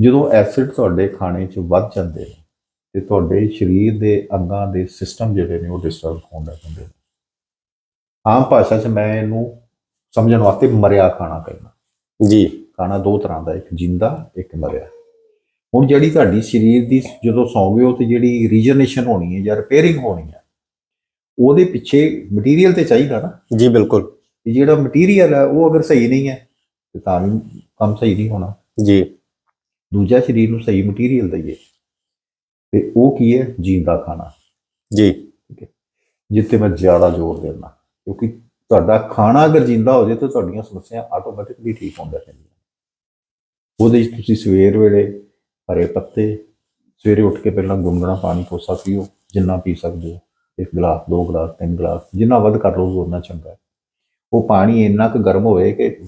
[SPEAKER 2] ਜਦੋਂ ਐਸਿਡ ਤੁਹਾਡੇ ਖਾਣੇ 'ਚ ਵੱਧ ਜਾਂਦੇ ਨੇ ਤੇ ਤੁਹਾਡੇ ਸਰੀਰ ਦੇ ਅੰਗਾਂ ਦੇ ਸਿਸਟਮ ਜਿਹੜੇ ਨੇ ਉਹ ਡਿਸਟਰਬ ਹੋਣ ਲੱਗ ਜਾਂਦੇ ਨੇ। ਆਮ ਭਾਸ਼ਾ 'ਚ ਮੈਂ ਇਹਨੂੰ ਸਮਝਣ ਵਾਸਤੇ ਮਰਿਆ ਖਾਣਾ ਕਹਿੰਦਾ।
[SPEAKER 1] ਜੀ।
[SPEAKER 2] ਖਾਣਾ ਦੋ ਤਰ੍ਹਾਂ ਦਾ ਇੱਕ ਜਿੰਦਾ ਇੱਕ ਮਰਿਆ। ਹੁਣ ਜਿਹੜੀ ਤੁਹਾਡੀ ਸਰੀਰ ਦੀ ਜਦੋਂ ਸੌਂਗੇ ਹੋ ਤੇ ਜਿਹੜੀ ਰੀਜਨਰੇਸ਼ਨ ਹੋਣੀ ਹੈ ਜਾਂ ਰਿਪੇਅਰਿੰਗ ਹੋਣੀ ਹੈ ਉਹਦੇ ਪਿੱਛੇ ਮਟੀਰੀਅਲ ਤੇ ਚਾਹੀਦਾ ਨਾ।
[SPEAKER 1] ਜੀ ਬਿਲਕੁਲ।
[SPEAKER 2] ਤੇ ਜਿਹੜਾ ਮਟੀਰੀਅਲ ਹੈ ਉਹ ਅਗਰ ਸਹੀ ਨਹੀਂ ਹੈ ਤੇ ਤਾਂ ਵੀ ਕੰਮ ਸਹੀ ਨਹੀਂ ਹੋਣਾ।
[SPEAKER 1] ਜੀ।
[SPEAKER 2] ਦੂਜਾ ਸਰੀਰ ਨੂੰ ਸਹੀ ਮਟੀਰੀਅਲ ਦਈਏ। ਤੇ ਉਹ ਕੀ ਹੈ? ਜੀਂਦਾ ਖਾਣਾ।
[SPEAKER 1] ਜੀ।
[SPEAKER 2] ਜਿੱਤੇ ਮੈਂ ਜ਼ਿਆਦਾ ਜ਼ੋਰ ਦੇਣਾ। ਕਿਉਂਕਿ ਤੁਹਾਡਾ ਖਾਣਾ ਅਗਰ ਜਿੰਦਾ ਹੋ ਜਾਏ ਤਾਂ ਤੁਹਾਡੀਆਂ ਸਮੱਸਿਆ ਆਟੋਮੈਟਿਕਲੀ ਠੀਕ ਹੋਣ ਲੱਗ ਪੈਂਦੀਆਂ ਉਹਦੇ ਵਿੱਚ ਤੁਸੀਂ ਸਵੇਰ ਵੇਲੇ ਹਰੇ ਪੱਤੇ ਸਵੇਰੇ ਉੱਠ ਕੇ ਪਹਿਲਾਂ ਗੁਨਗੁਣਾ ਪਾਣੀ ਕੋਸਾ ਪੀਓ ਜਿੰਨਾ ਪੀ ਸਕਦੇ ਹੋ। ਇੱਕ ਗਲਾਸ ਦੋ ਗਲਾਸ ਤਿੰਨ ਗਲਾਸ ਜਿੰਨਾ ਵੱਧ ਕਰ ਲਓ ਉਨਾ ਚੰਗਾ ਹੈ। ਉਹ ਪਾਣੀ ਇੰਨਾ ਕੁ ਗਰਮ ਹੋਵੇ ਕਿ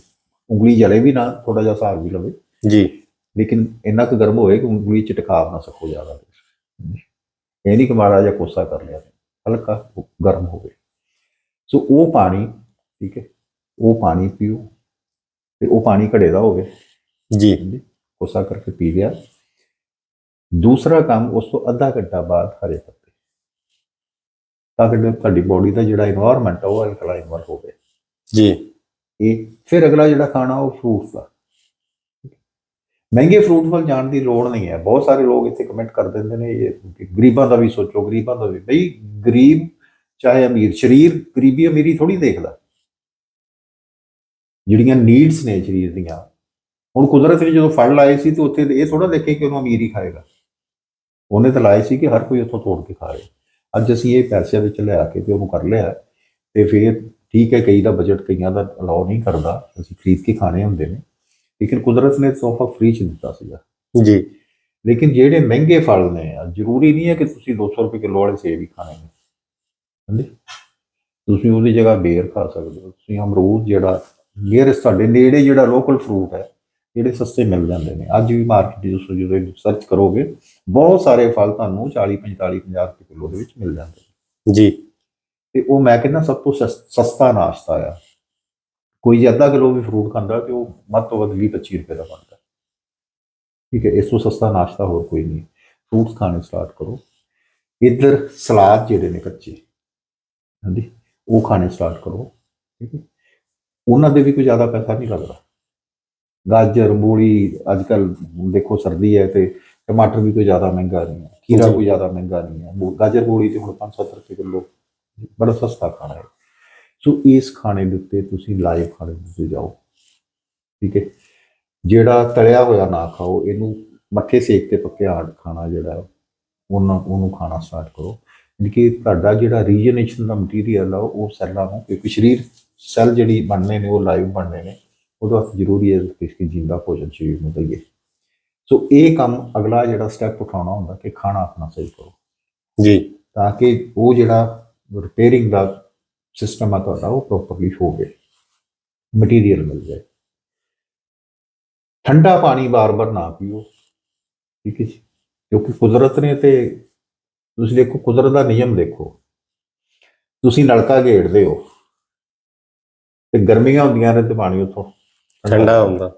[SPEAKER 2] ਉਂਗਲੀ ਜਲੇ ਵੀ ਨਾ ਥੋੜਾ ਜਿਹਾ ਸਾਰ ਵੀ ਲਵੇ।
[SPEAKER 1] ਜੀ।
[SPEAKER 2] ਲੇਕਿਨ ਇੰਨਾ ਕੁ ਗਰਮ ਹੋਵੇ ਕਿ ਉਂਗਲੀ ਚ ਟਿਕਾ ਨਾ ਸਕੋ ਜ਼ਿਆਦਾ। ਇਹ ਨਹੀਂ ਕਿ ਮਾੜਾ ਜਿਹਾ ਕੋਸਾ ਕਰ ਲਿਆ। ਹਲਕਾ ਗਰਮ ਹੋਵੇ। ਸੋ ਉਹ ਪਾਣੀ ਠੀਕ ਹੈ ਉਹ ਪਾਣੀ ਪੀਓ ਤੇ ਉਹ ਪਾਣੀ ਘੜੇ ਦਾ ਹੋਵੇ।
[SPEAKER 1] ਜੀ।
[SPEAKER 2] ਕੋਸਾ ਕਰਕੇ ਪੀ ਲਿਆ। ਦੂਸਰਾ ਕੰਮ ਉਸ ਤੋਂ ਅੱਧਾ ਘੰਟਾ ਬਾਅਦ ਹਰੇ ਪੱਤੇ ਤਾਂ ਕਿ ਤੁਹਾਡੀ ਬੋਡੀ ਦਾ ਜਿਹੜਾ এনवायरमेंट ਉਹ ਅਲਕਲਾਈਨ ਹੋਵੇ
[SPEAKER 1] ਜੀ।
[SPEAKER 2] ਇਹ ਫਿਰ ਅਗਲਾ ਜਿਹੜਾ ਖਾਣਾ ਉਹ ਫਰੂਟਸ ਦਾ। ਮਹਿੰਗੇ ਫਰੂਟ ਫਲ ਜਾਣ ਦੀ ਲੋੜ ਨਹੀਂ ਹੈ। ਬਹੁਤ ਸਾਰੇ ਲੋਕ ਇੱਥੇ ਕਮੈਂਟ ਕਰ ਦਿੰਦੇ ਨੇ ਇਹ ਗਰੀਬਾਂ ਦਾ ਵੀ ਸੋਚੋ ਗਰੀਬਾਂ ਦਾ ਵੀ। ਬਈ ਗਰੀਬ ਚਾਹੇ ਅਮੀਰ ਸ਼ਰੀਰ ਗਰੀਬੀ ਅਮੀਰੀ ਥੋੜੀ ਦੇਖਦਾ। ਜਿਹੜੀਆਂ ਨੀਡਸ ਨੇ ਸ਼ਰੀਰ ਦੀਆਂ। ਹੁਣ ਕੁਦਰਤ ਨੇ ਜਦੋਂ ਫਲ ਲਾਏ ਸੀ ਤੇ ਉੱਥੇ ਇਹ ਥੋੜਾ ਦੇਖੇ ਕਿ ਉਹਨੂੰ ਅਮੀਰ ਹੀ ਖਾਏਗਾ। ਉਹਨੇ ਤਾਂ ਲਾਏ ਸੀ ਕਿ ਹਰ ਕੋਈ ਉੱਥੋਂ ਤੋੜ ਕੇ ਖਾਏ ਅੱਜ ਅਸੀਂ ਇਹ ਪੈਸੇ ਵਿੱਚ ਲਿਆ ਕੇ ਤੇ ਉਹਨੂੰ ਕਰ ਲਿਆ ਤੇ ਫਿਰ ਠੀਕ ਹੈ ਕਈ ਦਾ ਬਜਟ ਕਈਆਂ ਦਾ ਅਲਾਉ ਨਹੀਂ ਕਰਦਾ। ਅਸੀਂ ਖਰੀਦ ਕੇ ਖਾਣੇ ਹੁੰਦੇ ਨੇ। ਲੇਕਿਨ ਕੁਦਰਤ ਨੇ ਤੋਹਫਾ ਫ੍ਰੀ ਚ ਦਿੱਤਾ ਸੀਗਾ।
[SPEAKER 1] ਜੀ।
[SPEAKER 2] ਲੇਕਿਨ ਜਿਹੜੇ ਮਹਿੰਗੇ ਫਲ ਨੇ ਆ, ਜ਼ਰੂਰੀ ਨਹੀਂ ਹੈ ਕਿ ਤੁਸੀਂ 200 ਰੁਪਏ ਕਿਲੋ ਵਾਲੇ ਸੇਬ ਹੀ ਖਾਣੇ ਨੇ। ਹਾਂਜੀ? ਤੁਸੀਂ ਉਹਦੀ ਜਗ੍ਹਾ ਬੇਰ ਖਾ ਸਕਦੇ ਹੋ। ਤੁਸੀਂ ਅਮਰੂਦ ਜਿਹੜਾ ਨੀਅਰ ਸਾਡੇ ਨੇੜੇ ਜਿਹੜਾ ਲੋਕਲ ਫਰੂਟ ਹੈ ਜਿਹੜੇ ਸਸਤੇ ਮਿਲ ਜਾਂਦੇ ਨੇ। ਅੱਜ ਵੀ ਮਾਰਕੀਟ ਜਦੋਂ ਤੁਸੀਂ ਜਦੋਂ ਸਰਚ ਕਰੋਗੇ ਬਹੁਤ ਸਾਰੇ ਫਲ ਤੁਹਾਨੂੰ 40 45 50 ਰੁਪਏ ਕਿਲੋ ਦੇ ਵਿੱਚ ਮਿਲ ਜਾਂਦੇ
[SPEAKER 1] ਜੀ।
[SPEAKER 2] ਤੇ ਉਹ ਮੈਂ ਕਹਿੰਦਾ ਸਭ ਤੋਂ ਸਸ- ਸਸਤਾ ਨਾਸ਼ਤਾ ਆ। ਕੋਈ ਜੇ ਅੱਧਾ ਕਿਲੋ ਵੀ ਫਰੂਟ ਖਾਂਦਾ ਤੇ ਉਹ ਵੱਧ ਤੋਂ ਵੱਧ 20 25 ਰੁਪਏ ਦਾ ਬਣਦਾ। ਠੀਕ ਹੈ ਇਸ ਤੋਂ ਸਸਤਾ ਨਾਸ਼ਤਾ ਹੋਰ ਕੋਈ ਨਹੀਂ। ਫਰੂਟਸ ਖਾਣੇ ਸਟਾਰਟ ਕਰੋ। ਇੱਧਰ ਸਲਾਦ ਜਿਹੜੇ ਨੇ ਕੱਚੇ ਹਾਂਜੀ ਉਹ ਖਾਣੇ ਸਟਾਰਟ ਕਰੋ। ਠੀਕ ਹੈ। ਉਹਨਾਂ ਦੇ ਵੀ ਕੋਈ ਜ਼ਿਆਦਾ ਪੈਸਾ ਨਹੀਂ ਲੱਗਦਾ। ਗਾਜਰ ਮੂਲੀ ਅੱਜ ਕੱਲ ਦੇਖੋ ਸਰਦੀ ਹੈ ਤੇ ਟਮਾਟਰ ਵੀ ਕੋਈ ਜ਼ਿਆਦਾ ਮਹਿੰਗਾ ਨਹੀਂ ਹੈ ਖੀਰਾ। ਕੋਈ ਜ਼ਿਆਦਾ ਮਹਿੰਗਾ ਨਹੀਂ ਹੈ। ਗਾਜਰ ਮੂਲੀ ਤੇ ਹੁਣ 5-7 ਰੁਪਏ ਕਿਲੋ ਬੜਾ ਸਸਤਾ ਖਾਣਾ ਹੈ। ਸੋ ਇਸ ਖਾਣੇ ਦੇ ਉੱਤੇ ਤੁਸੀਂ ਲਾਈਵ ਖਾਣੇ ਦੇ ਉੱਤੇ ਜਾਓ ਠੀਕ ਹੈ? ਜਿਹੜਾ ਤਲਿਆ ਹੋਇਆ ਨਾ ਖਾਓ ਇਹਨੂੰ ਮੱਠੇ ਸੇਕ ਤੇ ਪੱਕਿਆ ਆੜ ਖਾਣਾ ਜਿਹੜਾ ਉਹਨਾਂ ਉਹਨੂੰ ਖਾਣਾ ਸਟਾਰਟ ਕਰੋ। ਯਾਨੀ ਕਿ ਤੁਹਾਡਾ ਜਿਹੜਾ ਰੀਜਨਰੇਸ਼ਨ ਦਾ ਮਟੀਰੀਅਲ ਆ ਉਹ ਸੈੱਲਾਂ ਨੂੰ ਕਿਉਂਕਿ ਸਰੀਰ ਸੈੱਲ ਜਿਹੜੀ ਬਣਨੇ ਨੇ ਉਹ ਲਾਈਵ ਬਣਨੇ ਨੇ। ਉਹਦੇ ਵਾਸਤੇ ਜ਼ਰੂਰੀ ਹੈ ਕਿ ਜਿੰਦਾ ਭੋਜਨ ਸਰੀਰ ਨੂੰ ਦਈਏ। ਸੋ ਇਹ ਕੰਮ ਅਗਲਾ ਜਿਹੜਾ ਸਟੈਪ ਉਠਾਉਣਾ ਹੁੰਦਾ ਕਿ ਖਾਣਾ ਆਪਣਾ ਸਹੀ ਕਰੋ।
[SPEAKER 1] ਜੀ।
[SPEAKER 2] ਤਾਂ ਕਿ ਉਹ ਜਿਹੜਾ ਰਿਪੇਅਰਿੰਗ ਦਾ ਸਿਸਟਮ ਆ ਤੁਹਾਡਾ ਉਹ ਪ੍ਰੋਪਰਲੀ ਹੋਵੇ ਮਟੀਰੀਅਲ ਮਿਲ ਜਾਏ। ਠੰਡਾ ਪਾਣੀ ਬਾਰ-ਬਾਰ ਨਾ ਪੀਓ। ਠੀਕ ਹੈ ਜੀ? ਕਿਉਂਕਿ ਕੁਦਰਤ ਨੇ ਤੇ ਤੁਸੀਂ ਦੇਖੋ ਕੁਦਰਤ ਦਾ ਨਿਯਮ ਦੇਖੋ। ਤੁਸੀਂ ਨਲਕਾ ਘੇੜਦੇ ਹੋ ਤੇ ਗਰਮੀਆਂ ਹੁੰਦੀਆਂ ਨੇ ਤੇ ਪਾਣੀ ਉੱਥੋਂ
[SPEAKER 1] ਠੰਡਾ ਹੁੰਦਾ।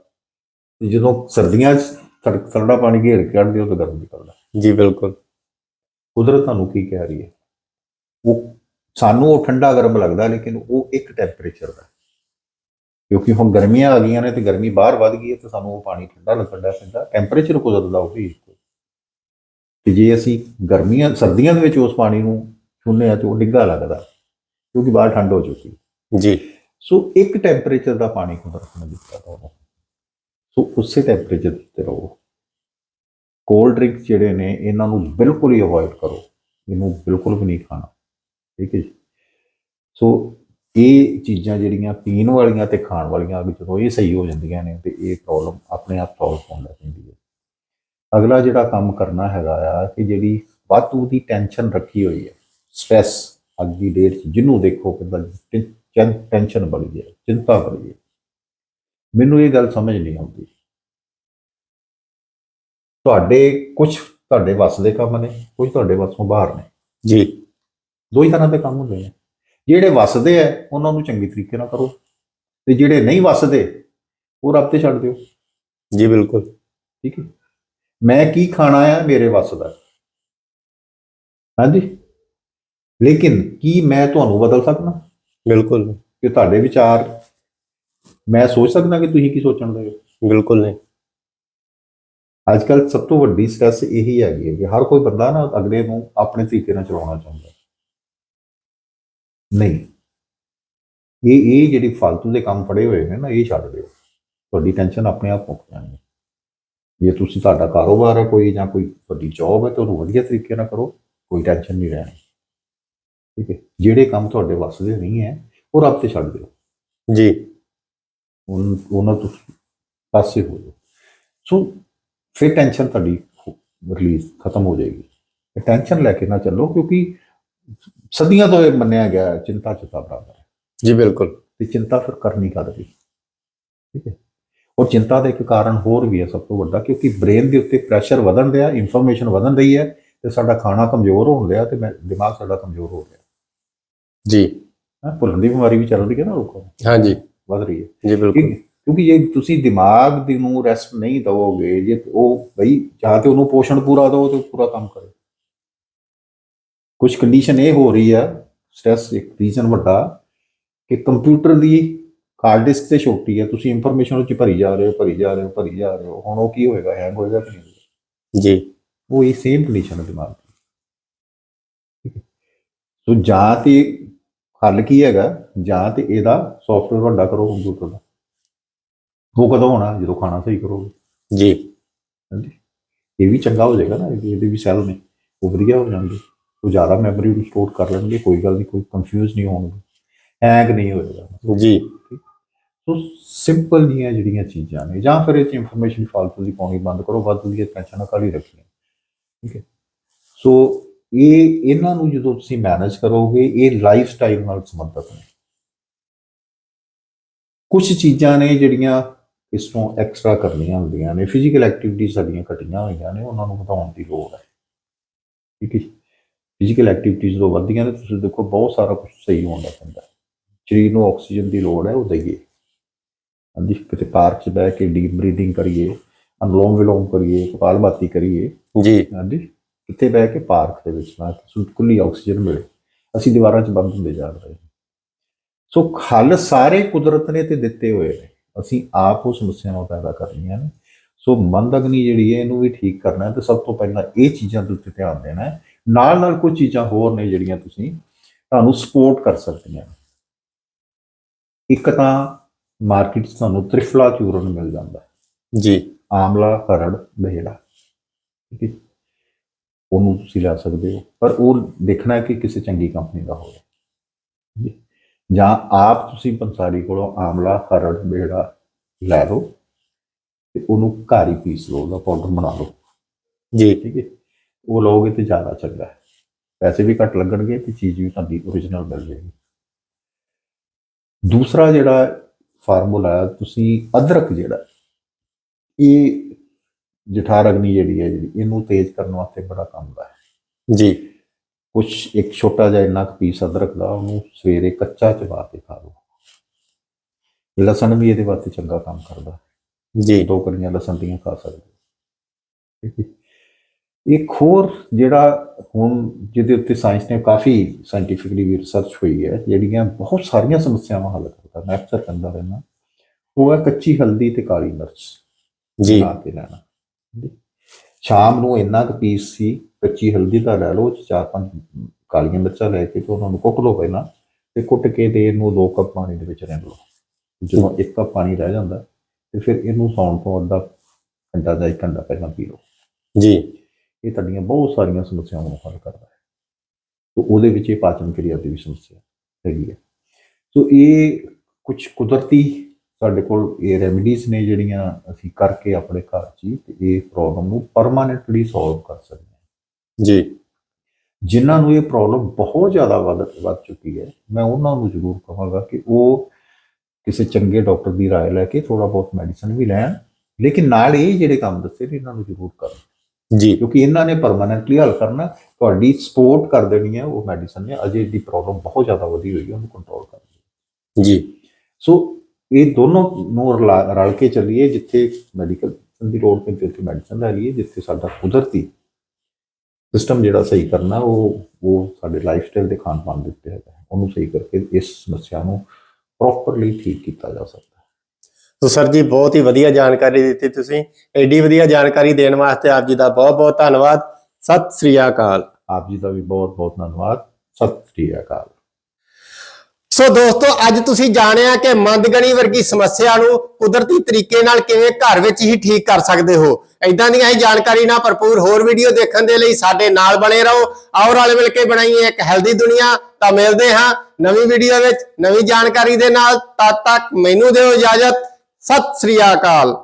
[SPEAKER 2] ਜਦੋਂ ਸਰਦੀਆਂ 'ਚ ਠਰ- ਠੰਡਾ ਪਾਣੀ ਘੇੜ ਕੇ ਕੱਢਦੇ ਹੋ ਤਾਂ ਗਰਮ ਨਿਕਲਦਾ
[SPEAKER 1] ਜੀ ਬਿਲਕੁਲ।
[SPEAKER 2] ਕੁਦਰਤ ਤੁਹਾਨੂੰ ਕੀ ਕਹਿ ਰਹੀ ਹੈ? ਉਹ ਸਾਨੂੰ ਉਹ ਠੰਡਾ ਗਰਮ ਲੱਗਦਾ ਲੇਕਿਨ ਉਹ ਇੱਕ ਟੈਂਪਰੇਚਰ ਦਾ। ਕਿਉਂਕਿ ਹੁਣ ਗਰਮੀਆਂ ਆ ਗਈਆਂ ਨੇ ਤੇ ਗਰਮੀ ਬਾਹਰ ਵੱਧ ਗਈ ਹੈ ਤੇ ਸਾਨੂੰ ਉਹ ਪਾਣੀ ਠੰਡਾ ਲੱਗਣ ਦਾ ਪੈਂਦਾ। ਟੈਂਪਰੇਚਰ ਕੁਦਰਤ ਦਾ ਉਹੀ ਇੱਕੋ। ਤੇ ਜੇ ਅਸੀਂ ਗਰਮੀਆਂ ਸਰਦੀਆਂ ਦੇ ਵਿੱਚ ਉਸ ਪਾਣੀ ਨੂੰ ਛੂਨੇ ਆ ਤੇ ਉਹ ਡਿੱਗਾ ਲੱਗਦਾ ਕਿਉਂਕਿ ਬਾਹਰ ਠੰਡ ਹੋ ਚੁੱਕੀ ਹੈ।
[SPEAKER 1] ਜੀ।
[SPEAKER 2] ਸੋ ਇੱਕ ਟੈਂਪਰੇਚਰ ਦਾ ਪਾਣੀ ਕੁਦਰਤ ਰੱਖਣਾ ਦਿੱਤਾ ਤੁਹਾਨੂੰ ਸੋ ਉਸੇ ਟੈਂਪਰੇਚਰ ਤੇ ਰਹੋ। ਕੋਲਡ ਡਰਿੰਕ ਜਿਹੜੇ ਨੇ, ਇਹਨਾਂ ਨੂੰ ਬਿਲਕੁਲ ਹੀ ਅਵੋਇਡ ਕਰੋ। ਇਹਨੂੰ ਬਿਲਕੁਲ ਵੀ ਨਹੀਂ ਖਾਣਾ। ਠੀਕ ਹੈ ਜੀ? ਸੋ ਇਹ ਚੀਜ਼ਾਂ ਜਿਹੜੀਆਂ ਪੀਣ ਵਾਲੀਆਂ ਤੇ ਖਾਣ ਵਾਲੀਆਂ ਜਦੋਂ ਇਹ ਸਹੀ ਹੋ ਜਾਂਦੀਆਂ ਨੇ ਤੇ ਇਹ ਪ੍ਰੋਬਲਮ ਆਪਣੇ ਆਪ ਸੋਲਵ ਹੋਣ ਲੱਗ ਪੈਂਦੀ ਹੈ। ਅਗਲਾ ਜਿਹੜਾ ਕੰਮ ਕਰਨਾ ਹੈਗਾ ਆ, ਕਿ ਜਿਹੜੀ ਵਾਧੂ ਦੀ ਟੈਨਸ਼ਨ ਰੱਖੀ ਹੋਈ ਹੈ ਸਟ੍ਰੈਸ ਅੱਜ ਦੀ ਡੇਟ 'ਚ ਜਿਹਨੂੰ ਦੇਖੋ ਕਿ ਟੈਨਸ਼ਨ ਬੜੀ ਹੈ ਚਿੰਤਾ ਬੜੀ ਹੈ। ਮੈਨੂੰ ਇਹ ਗੱਲ ਸਮਝ ਨਹੀਂ ਆਉਂਦੀ। ਤੁਹਾਡੇ ਕੁਝ ਤੁਹਾਡੇ ਵੱਸ ਦੇ ਕੰਮ ਨੇ ਕੁਝ ਤੁਹਾਡੇ ਵੱਸੋਂ ਬਾਹਰ ਨੇ।
[SPEAKER 1] ਜੀ।
[SPEAKER 2] ਦੋ ਹੀ ਤਰ੍ਹਾਂ ਦੇ ਕੰਮ ਹੁੰਦੇ ਨੇ। ਜਿਹੜੇ ਵੱਸਦੇ ਆ ਉਹਨਾਂ ਨੂੰ ਚੰਗੀ ਤਰੀਕੇ ਨਾਲ ਕਰੋ। ਤੇ ਜਿਹੜੇ ਨਹੀਂ ਵੱਸਦੇ ਉਹ ਰੱਬ ਤੇ ਛੱਡ ਦਿਓ।
[SPEAKER 1] ਜੀ ਬਿਲਕੁਲ।
[SPEAKER 2] ਠੀਕ ਹੈ। ਮੈਂ ਕੀ ਖਾਣਾ ਆ ਮੇਰੇ ਵੱਸ ਦਾ। ਹਾਂਜੀ। ਲੇਕਿਨ ਕੀ ਮੈਂ ਤੁਹਾਨੂੰ ਬਦਲ ਸਕਦਾ?
[SPEAKER 1] ਬਿਲਕੁਲ।
[SPEAKER 2] ਕਿ ਤੁਹਾਡੇ ਵਿਚਾਰ ਮੈਂ ਸੋਚ ਸਕਦਾ ਕਿ ਤੁਸੀਂ ਕੀ ਸੋਚਣ ਦੇ ਹੋ?
[SPEAKER 1] ਬਿਲਕੁਲ ਨਹੀਂ।
[SPEAKER 2] ਅੱਜ ਕੱਲ ਸਭ ਤੋਂ ਵੱਡੀ ਸਟ੍ਰੈਸ ਇਹੀ ਹੈਗੀ ਹੈ ਕਿ ਹਰ ਕੋਈ ਬੰਦਾ ਨਾ ਅਗਲੇ ਨੂੰ ਆਪਣੇ ਤਰੀਕੇ ਨਾਲ ਚਲਾਉਣਾ ਚਾਹੁੰਦਾ ਨਹੀਂ। ਇਹ ਇਹ ਜਿਹੜੀ ਫालतू ਦੇ ਕੰਮ ਫੜੇ ਹੋਏ ਨੇ ਨਾ ਇਹ ਛੱਡ ਦਿਓ। ਤੁਹਾਡੀ ਟੈਨਸ਼ਨ ਆਪਣੇ ਆਪ ਮੁੱਕ ਜਾਣੀ ਜੇ ਤੁਸੀਂ ਤੁਹਾਡਾ ਕਾਰੋਬਾਰ ਹੈ ਕੋਈ ਜਾਂ ਕੋਈ ਤੁਹਾਡੀ ਜੌਬ ਹੈ ਤਾਂ ਉਹਨੂੰ ਵਧੀਆ ਤਰੀਕੇ ਨਾਲ ਕਰੋ ਕੋਈ ਟੈਨਸ਼ਨ ਨਹੀਂ ਰਹਿਣੀ। ਠੀਕ ਹੈ ਜਿਹੜੇ ਕੰਮ ਤੁਹਾਡੇ ਵੱਸ ਦੇ ਨਹੀਂ ਹੈ ਉਹ ਰੱਬ ਤੇ ਛੱਡ ਦਿਓ।
[SPEAKER 1] ਜੀ।
[SPEAKER 2] ਉਹਨਾਂ ਤੋਂ ਪਾਸੇ ਹੋ ਜਾਓ। ਸੋ ਫਿਰ ਟੈਨਸ਼ਨ ਤੁਹਾਡੀ ਰਿਲੀਜ਼ ਖਤਮ ਹੋ ਜਾਏਗੀ। ਟੈਨਸ਼ਨ ਲੈ ਕੇ ਨਾ ਚੱਲੋ ਕਿਉਂਕਿ ਸਦੀਆਂ ਤੋਂ ਇਹ ਮੰਨਿਆ ਗਿਆ ਹੈ, ਚਿੰਤਾ ਚਿਤਾ ਬਰਾਬਰ ਹੈ।
[SPEAKER 1] ਜੀ ਬਿਲਕੁਲ।
[SPEAKER 2] ਤੇ ਚਿੰਤਾ ਫਿਰ ਕਰਨੀ ਕਾਹਦੀ ਠੀਕ ਹੈ। ਔਰ ਚਿੰਤਾ ਦਾ ਇੱਕ ਕਾਰਨ ਹੋਰ ਵੀ ਹੈ ਸਭ ਤੋਂ ਵੱਡਾ ਕਿਉਂਕਿ ਬ੍ਰੇਨ ਦੇ ਉੱਤੇ ਪ੍ਰੈਸ਼ਰ ਵਧਣ ਰਿਹਾ ਇਨਫੋਰਮੇਸ਼ਨ ਵਧਣ ਰਹੀ ਹੈ ਤੇ ਸਾਡਾ ਖਾਣਾ ਕਮਜ਼ੋਰ ਹੋਣ ਰਿਹਾ ਤੇ ਮੈਂ- ਦਿਮਾਗ ਸਾਡਾ ਕਮਜ਼ੋਰ ਹੋ ਰਿਹਾ
[SPEAKER 1] ਜੀ।
[SPEAKER 2] ਹੈ ਭੁੱਲਣ ਦੀ ਬਿਮਾਰੀ ਵੀ ਚੱਲ ਰਹੀ ਹੈ ਨਾ ਲੋਕਾਂ ਨੂੰ।
[SPEAKER 1] ਹਾਂਜੀ।
[SPEAKER 2] ਵੱਧ ਰਹੀ ਹੈ।
[SPEAKER 1] ਜੀ ਬਿਲਕੁਲ।
[SPEAKER 2] ਕਿਉਂਕਿ ਜੇ ਤੁਸੀਂ ਦਿਮਾਗ ਦੀ ਨੂੰ ਰੈਸਟ ਨਹੀਂ ਦਵੋਗੇ ਜੇ ਉਹ ਬਈ ਜਾਂ ਤੇ ਉਹਨੂੰ ਪੋਸ਼ਣ ਪੂਰਾ ਦਿਓ ਤੇ ਪੂਰਾ ਕੰਮ ਕਰੇ। ਕੁਝ ਕੰਡੀਸ਼ਨ ਇਹ ਹੋ ਰਹੀ ਆ ਸਟ੍ਰੈਸ ਇੱਕ ਰੀਜ਼ਨ ਵੱਡਾ ਕਿ ਕੰਪਿਊਟਰ ਦੀ ਹਾਰਡ ਡਿਸਕ ਤੇ ਛੋਟੀ ਹੈ ਤੁਸੀਂ ਇਨਫੋਰਮੇਸ਼ਨ ਉਹ ਚ ਭਰੀ ਜਾ ਰਹੇ ਹੋ ਭਰੀ ਜਾ ਰਹੇ ਹੋ ਭਰੀ ਜਾ ਰਹੇ ਹੋ। ਹੁਣ ਉਹ ਕੀ ਹੋਏਗਾ ਹੈਂਗ ਹੋਏਗਾ ਕਿ ਨਹੀਂ?
[SPEAKER 1] ਜੀ।
[SPEAKER 2] ਉਹ ਇਹ ਸੇਮ ਕੰਡੀਸ਼ਨ ਹੈ ਦਿਮਾਗ ਦੀ। ਸੋ ਜਾਂ ਤੇ ਹੱਲ ਕੀ ਹੈਗਾ? ਜਾਂ ਤੇ ਇਹਦਾ ਸੌਫਟਵੇਅਰ ਵੱਡਾ ਕਰੋ ਕੰਪਿਊਟਰ ਦਾ। ਉਹ ਕਦੋਂ ਹੋਣਾ? ਜਦੋਂ ਖਾਣਾ ਸਹੀ ਕਰੋਗੇ।
[SPEAKER 1] ਜੀ।
[SPEAKER 2] ਹਾਂਜੀ। ਇਹ ਵੀ ਚੰਗਾ ਹੋ ਜਾਏਗਾ ਨਾ ਇਹਦੇ ਵੀ ਸੈੱਲ ਨੇ। ਉਹ ਵਧੀਆ ਹੋ ਜਾਣਗੇ। ਉਹ ਜ਼ਿਆਦਾ ਮੈਮਰੀ ਨੂੰ ਸਟੋਰ ਕਰ ਲੈਣਗੇ ਕੋਈ ਗੱਲ ਨਹੀਂ ਕੋਈ ਕੰਫਿਊਜ਼ ਨਹੀਂ ਹੋਣਗੇ। ਹੈਂਗ ਨਹੀਂ ਹੋਏਗਾ।
[SPEAKER 1] ਜੀ।
[SPEAKER 2] ਸੋ ਸਿੰਪਲ ਜੀਆਂ ਜਿਹੜੀਆਂ ਚੀਜ਼ਾਂ ਨੇ ਜਾਂ ਫਿਰ ਇਹ ਚ ਇਨਫੋਰਮੇਸ਼ਨ ਫਾਲਤੂ ਦੀ ਪਾਉਣੀ ਬੰਦ ਕਰੋ ਵੱਧ ਦੀ ਟੈਨਸ਼ਨ ਕਾਲੀ ਰੱਖੀਆਂ ਠੀਕ ਹੈ। ਸੋ ਇਹ ਇਹਨਾਂ ਨੂੰ ਜਦੋਂ ਤੁਸੀਂ ਮੈਨੇਜ ਕਰੋਗੇ ਇਹ ਲਾਈਫ ਸਟਾਈਲ ਨਾਲ ਸੰਬੰਧਿਤ ਨੇ। ਕੁਝ ਚੀਜ਼ਾਂ ਨੇ ਜਿਹੜੀਆਂ ਇਸ ਤੋਂ ਐਕਸਟਰਾ ਕਰਨੀਆਂ ਹੁੰਦੀਆਂ ਨੇ। ਫਿਜ਼ੀਕਲ ਐਕਟੀਵਿਟੀ ਸਾਡੀਆਂ ਘਟੀਆਂ ਹੋਈਆਂ ਨੇ ਉਹਨਾਂ ਨੂੰ ਵਧਾਉਣ ਦੀ ਲੋੜ ਹੈ। ਠੀਕ ਹੈ ਫਿਜ਼ੀਕਲ ਐਕਟੀਵਿਟੀਜ਼ ਤੋਂ ਵੱਧਦੀਆਂ ਨੇ ਤੁਸੀਂ ਦੇਖੋ ਬਹੁਤ ਸਾਰਾ ਕੁਝ ਸਹੀ ਹੋਣ ਲੱਗ ਪੈਂਦਾ। ਸਰੀਰ ਨੂੰ ਆਕਸੀਜਨ ਦੀ ਲੋੜ ਹੈ ਉਹ ਦਈਏ। ਹਾਂਜੀ ਕਿਤੇ ਪਾਰਕ 'ਚ ਬਹਿ ਕੇ ਡੀਪ ਬਰੀਥਿੰਗ ਕਰੀਏ ਅਨੁਲੋਮ ਵਿਲੋਮ ਕਰੀਏ ਕਪਾਲਭਾਤੀ ਕਰੀਏ।
[SPEAKER 1] ਜੀ।
[SPEAKER 2] ਹਾਂਜੀ। ਕਿਤੇ ਬਹਿ ਕੇ ਪਾਰਕ ਦੇ ਵਿੱਚ ਨਾ ਕਿ ਖੁੱਲੀ ਆਕਸੀਜਨ ਮਿਲੇ। ਅਸੀਂ ਦੀਵਾਰਾਂ 'ਚ ਬੰਦ ਹੁੰਦੇ ਜਾ ਰਹੇ ਸੋ ਹੱਲ ਸਾਰੇ ਕੁਦਰਤ ਨੇ ਤੇ ਦਿੱਤੇ ਹੋਏ ਨੇ। ਅਸੀਂ ਆਪ ਉਹ ਸਮੱਸਿਆਵਾਂ ਪੈਦਾ ਕਰਨੀਆਂ ਨੇ। ਸੋ ਮੰਦ ਅਗਨੀ ਜਿਹੜੀ ਹੈ ਇਹਨੂੰ ਵੀ ਠੀਕ ਕਰਨਾ ਹੈ ਤੇ ਸਭ ਤੋਂ ਪਹਿਲਾਂ ਇਹ ਚੀਜ਼ਾਂ ਦੇ ਉੱਤੇ ਧਿਆਨ ਦੇਣਾ ਹੈ। ਨਾਲ ਨਾਲ ਕੁਝ ਚੀਜ਼ਾਂ ਹੋਰ ਨੇ ਜਿਹੜੀਆਂ ਤੁਸੀਂ ਤੁਹਾਨੂੰ ਸਪੋਰਟ ਕਰ ਸਕਦੀਆਂ ਇੱਕ ਤਾਂ ਮਾਰਕੀਟ 'ਚ ਤੁਹਾਨੂੰ ਤ੍ਰਿਫਲਾ ਚੂਰਨ ਮਿਲ ਜਾਂਦਾ
[SPEAKER 1] ਜੀ।
[SPEAKER 2] ਆਮਲਾ ਹਰੜ ਬਹਿੜਾ। ਠੀਕ ਹੈ ਉਹਨੂੰ ਤੁਸੀਂ ਲੈ ਸਕਦੇ ਹੋ। ਪਰ ਉਹ ਦੇਖਣਾ ਕਿ ਕਿਸੇ ਚੰਗੀ ਕੰਪਨੀ ਦਾ ਹੋਵੇ। ਜੀ। ਆਪ ਤੁਸੀਂ ਪੰਸਾਰੀ ਕੋਲੋਂ ਆਮਲਾ ਹਰੜ ਬਹਿੜਾ ਲੈ ਲਓ ਤੇ ਉਹਨੂੰ ਘਰ ਹੀ ਪੀਸ ਲਓ ਉਹਦਾ ਪਾਊਡਰ ਬਣਾ ਲਓ।
[SPEAKER 1] ਜੀ।
[SPEAKER 2] ਠੀਕ ਹੈ। ਉਹ ਲਓਗੇ ਤੇ ਜ਼ਿਆਦਾ ਚੰਗਾ ਹੈ। ਪੈਸੇ ਵੀ ਘੱਟ ਲੱਗਣਗੇ ਤੇ ਚੀਜ਼ ਵੀ ਤੁਹਾਡੀ ਓਰੀਜਨਲ ਮਿਲ ਜਾਏਗੀ। ਦੂਸਰਾ ਜਿਹੜਾ ਫਾਰਮੂਲਾ ਤੁਸੀਂ ਅਦਰਕ ਜਿਹੜਾ ਇਹ ਜਠਾਰ ਅਗਨੀ ਜਿਹੜੀ ਹੈ ਜਿਹੜੀ ਇਹਨੂੰ ਤੇਜ਼ ਕਰਨ ਵਾਸਤੇ ਬੜਾ ਕੰਮ ਦਾ ਹੈ।
[SPEAKER 1] ਜੀ।
[SPEAKER 2] ਕੁਝ ਇੱਕ ਛੋਟਾ ਜਿਹਾ ਇੰਨਾ ਕੁ ਪੀਸ ਅਦਰਕ ਦਾ ਉਹਨੂੰ ਸਵੇਰੇ ਕੱਚਾ ਚਬਾ ਕੇ ਖਾ ਲਓ। ਲਸਣ ਵੀ ਇਹਦੇ ਵਾਸਤੇ ਚੰਗਾ ਕੰਮ ਕਰਦਾ
[SPEAKER 1] ਜੀ।
[SPEAKER 2] ਦੋ ਕਲੀਆਂ ਲਸਣ ਦੀਆਂ ਖਾ ਸਕਦੇ ਹੋ। ਠੀਕ ਹੈ ਇੱਕ ਹੋਰ ਜਿਹੜਾ ਹੁਣ ਜਿਹਦੇ ਉੱਤੇ ਸਾਇੰਸ ਨੇ ਕਾਫੀ ਸਾਇੰਟੀਫਿਕਲੀ ਵੀ ਰਿਸਰਚ ਹੋਈ ਹੈ ਜਿਹੜੀਆਂ ਬਹੁਤ ਸਾਰੀਆਂ ਸਮੱਸਿਆਵਾਂ ਹੱਲ ਕਰਦਾ ਮੈਂ ਅਕਸਰ ਕਹਿੰਦਾ ਰਹਿਣਾ ਉਹ ਹੈ ਕੱਚੀ ਹਲਦੀ ਤੇ ਕਾਲੀ ਮਿਰਚ
[SPEAKER 1] ਜੀ।
[SPEAKER 2] ਬਣਾ ਕੇ ਲੈਣਾ। ਸ਼ਾਮ ਨੂੰ ਇੰਨਾ ਕੁ ਪੀਸ ਸੀ ਕੱਚੀ ਹਲਦੀ ਦਾ ਲੈ ਲਓ ਚਾਰ ਪੰਜ ਕਾਲੀਆਂ ਮਿਰਚਾਂ ਲੈ ਕੇ ਤੇ ਉਹਨਾਂ ਨੂੰ ਕੁੱਟ ਲਓ ਪਹਿਲਾਂ ਤੇ ਕੁੱਟ ਕੇ ਤੇ ਇਹਨੂੰ ਦੋ ਕੱਪ ਪਾਣੀ ਦੇ ਵਿੱਚ ਰਿੰਨ ਲਓ। ਜਦੋਂ ਇੱਕ ਕੱਪ ਪਾਣੀ ਰਹਿ ਜਾਂਦਾ ਤੇ ਫਿਰ ਇਹਨੂੰ ਸੌਣ ਤੋਂ ਅੱਧਾ ਘੰਟਾ ਜਾਂ ਇੱਕ ਘੰਟਾ ਪਹਿਲਾਂ ਪੀ ਲਓ।
[SPEAKER 1] ਜੀ।
[SPEAKER 2] ਇਹ ਤੁਹਾਡੀਆਂ ਬਹੁਤ ਸਾਰੀਆਂ ਸਮੱਸਿਆਵਾਂ ਨੂੰ ਹੱਲ ਕਰਦਾ ਹੈ। ਸੋ ਉਹਦੇ ਵਿੱਚ ਇਹ ਪਾਚਨ ਕਿਰਿਆ ਦੀ ਵੀ ਸਮੱਸਿਆ ਹੈਗੀ ਹੈ। ਸੋ ਇਹ ਕੁਝ ਕੁਦਰਤੀ ਸਾਡੇ ਕੋਲ ਇਹ ਰੈਮਡੀਜ਼ ਨੇ ਜਿਹੜੀਆਂ ਅਸੀਂ ਕਰਕੇ ਆਪਣੇ ਘਰ 'ਚ ਹੀ ਇਹ ਪ੍ਰੋਬਲਮ ਨੂੰ ਪਰਮਾਨੈਂਟਲੀ ਸੋਲਵ ਕਰ ਸਕਦੇ ਹਾਂ।
[SPEAKER 1] ਜੀ।
[SPEAKER 2] ਜਿਨ੍ਹਾਂ ਨੂੰ ਇਹ ਪ੍ਰੋਬਲਮ ਬਹੁਤ ਜ਼ਿਆਦਾ ਵੱਧ ਵੱਧ ਚੁੱਕੀ ਹੈ ਮੈਂ ਉਹਨਾਂ ਨੂੰ ਜ਼ਰੂਰ ਕਹਾਂਗਾ ਕਿ ਉਹ ਕਿਸੇ ਚੰਗੇ ਡਾਕਟਰ ਦੀ ਰਾਏ ਲੈ ਕੇ ਥੋੜਾ ਬਹੁਤ ਮੈਡੀਸਨ ਵੀ ਲੈਣ ਲੇਕਿਨ ਨਾਲ ਇਹ ਜਿਹੜੇ ਕੰਮ ਦੱਸੇ ਨੇ ਇਹਨਾਂ ਨੂੰ ਜ਼ਰੂਰ ਕਰਨ।
[SPEAKER 1] ਜੀ।
[SPEAKER 2] ਕਿਉਂਕਿ ਇਹਨਾਂ ਨੇ ਪਰਮਾਨੈਂਟਲੀ ਹੱਲ ਕਰਨਾ ਤੁਹਾਡੀ ਸਪੋਰਟ ਕਰ ਦੇਣੀ ਹੈ ਉਹ ਮੈਡੀਸਨ ਨੇ ਅਜੇ ਦੀ ਪ੍ਰੋਬਲਮ ਬਹੁਤ ਜ਼ਿਆਦਾ ਵਧੀ ਹੋਈ ਹੈ ਉਹਨੂੰ ਕੰਟਰੋਲ ਕਰਨ
[SPEAKER 1] ਜੀ।
[SPEAKER 2] ਸੋ ਇਹ ਦੋਨੋਂ ਨੂੰ ਰਲਾ- ਰਲ ਕੇ ਚੱਲੀਏ ਜਿੱਥੇ ਮੈਡੀਕਲ ਦੀ ਲੋੜ ਪੈਂਦੀ ਤੇ ਉੱਥੇ ਮੈਡੀਸਨ ਲੈ ਲਈਏ ਜਿੱਥੇ ਸਾਡਾ ਕੁਦਰਤੀ ਸਿਸਟਮ ਜਿਹੜਾ ਸਹੀ ਕਰਨਾ ਉਹ ਉਹ ਸਾਡੇ ਲਾਈਫ ਸਟਾਈਲ ਦੇ ਖਾਣ ਪਾਣ ਦੇ ਉੱਤੇ ਹੈਗਾ। ਉਹਨੂੰ ਸਹੀ ਕਰਕੇ ਇਸ ਸਮੱਸਿਆ ਨੂੰ ਪ੍ਰੋਪਰਲੀ ਠੀਕ ਕੀਤਾ ਜਾ ਸਕਦਾ। ਹੈ
[SPEAKER 1] ਸੋ ਸਰ ਜੀ ਬਹੁਤ ਹੀ ਵਧੀਆ ਜਾਣਕਾਰੀ ਦਿੱਤੀ ਤੁਸੀਂ। ਐਡੀ ਵਧੀਆ ਜਾਣਕਾਰੀ ਦੇਣ ਵਾਸਤੇ ਆਪ ਜੀ ਦਾ ਬਹੁਤ ਬਹੁਤ ਧੰਨਵਾਦ। ਸਤਿ ਸ੍ਰੀ ਅਕਾਲ।
[SPEAKER 2] ਆਪ ਜੀ ਦਾ ਵੀ ਬਹੁਤ ਬਹੁਤ ਧੰਨਵਾਦ। ਸਤਿ ਸ੍ਰੀ ਅਕਾਲ।
[SPEAKER 1] ਸੋ ਦੋਸਤੋ, ਅੱਜ ਤੁਸੀਂ ਜਾਣਿਆ ਕਿ ਮੰਦਗਣੀ ਵਰਗੀ ਸਮੱਸਿਆ ਨੂੰ ਕੁਦਰਤੀ ਤਰੀਕੇ ਨਾਲ ਕਿਵੇਂ ਘਰ ਵਿੱਚ ਹੀ ਠੀਕ ਕਰ ਸਕਦੇ ਹੋ। ਐਦਾਂ ਦੀਆਂ ਹੀ ਜਾਣਕਾਰੀ ਨਾਲ ਭਰਪੂਰ ਹੋਰ ਵੀਡੀਓ ਦੇਖਣ ਦੇ ਲਈ ਸਾਡੇ ਨਾਲ ਬਣੇ ਰਹੋ। ਆਓ ਰਲ ਮਿਲ ਕੇ ਬਣਾਈਏ ਇੱਕ ਹੈਲਦੀ ਦੁਨੀਆ। ਤਾਂ ਮਿਲਦੇ ਹਾਂ ਨਵੀਂ ਵੀਡੀਓ ਵਿੱਚ ਨਵੀਂ ਜਾਣਕਾਰੀ ਦੇ ਨਾਲ। ਤਦ ਤੱਕ ਮੈਨੂੰ ਦਿਓ ਇਜਾਜ਼ਤ। ਸਤਿ ਸ੍ਰੀ ਅਕਾਲ।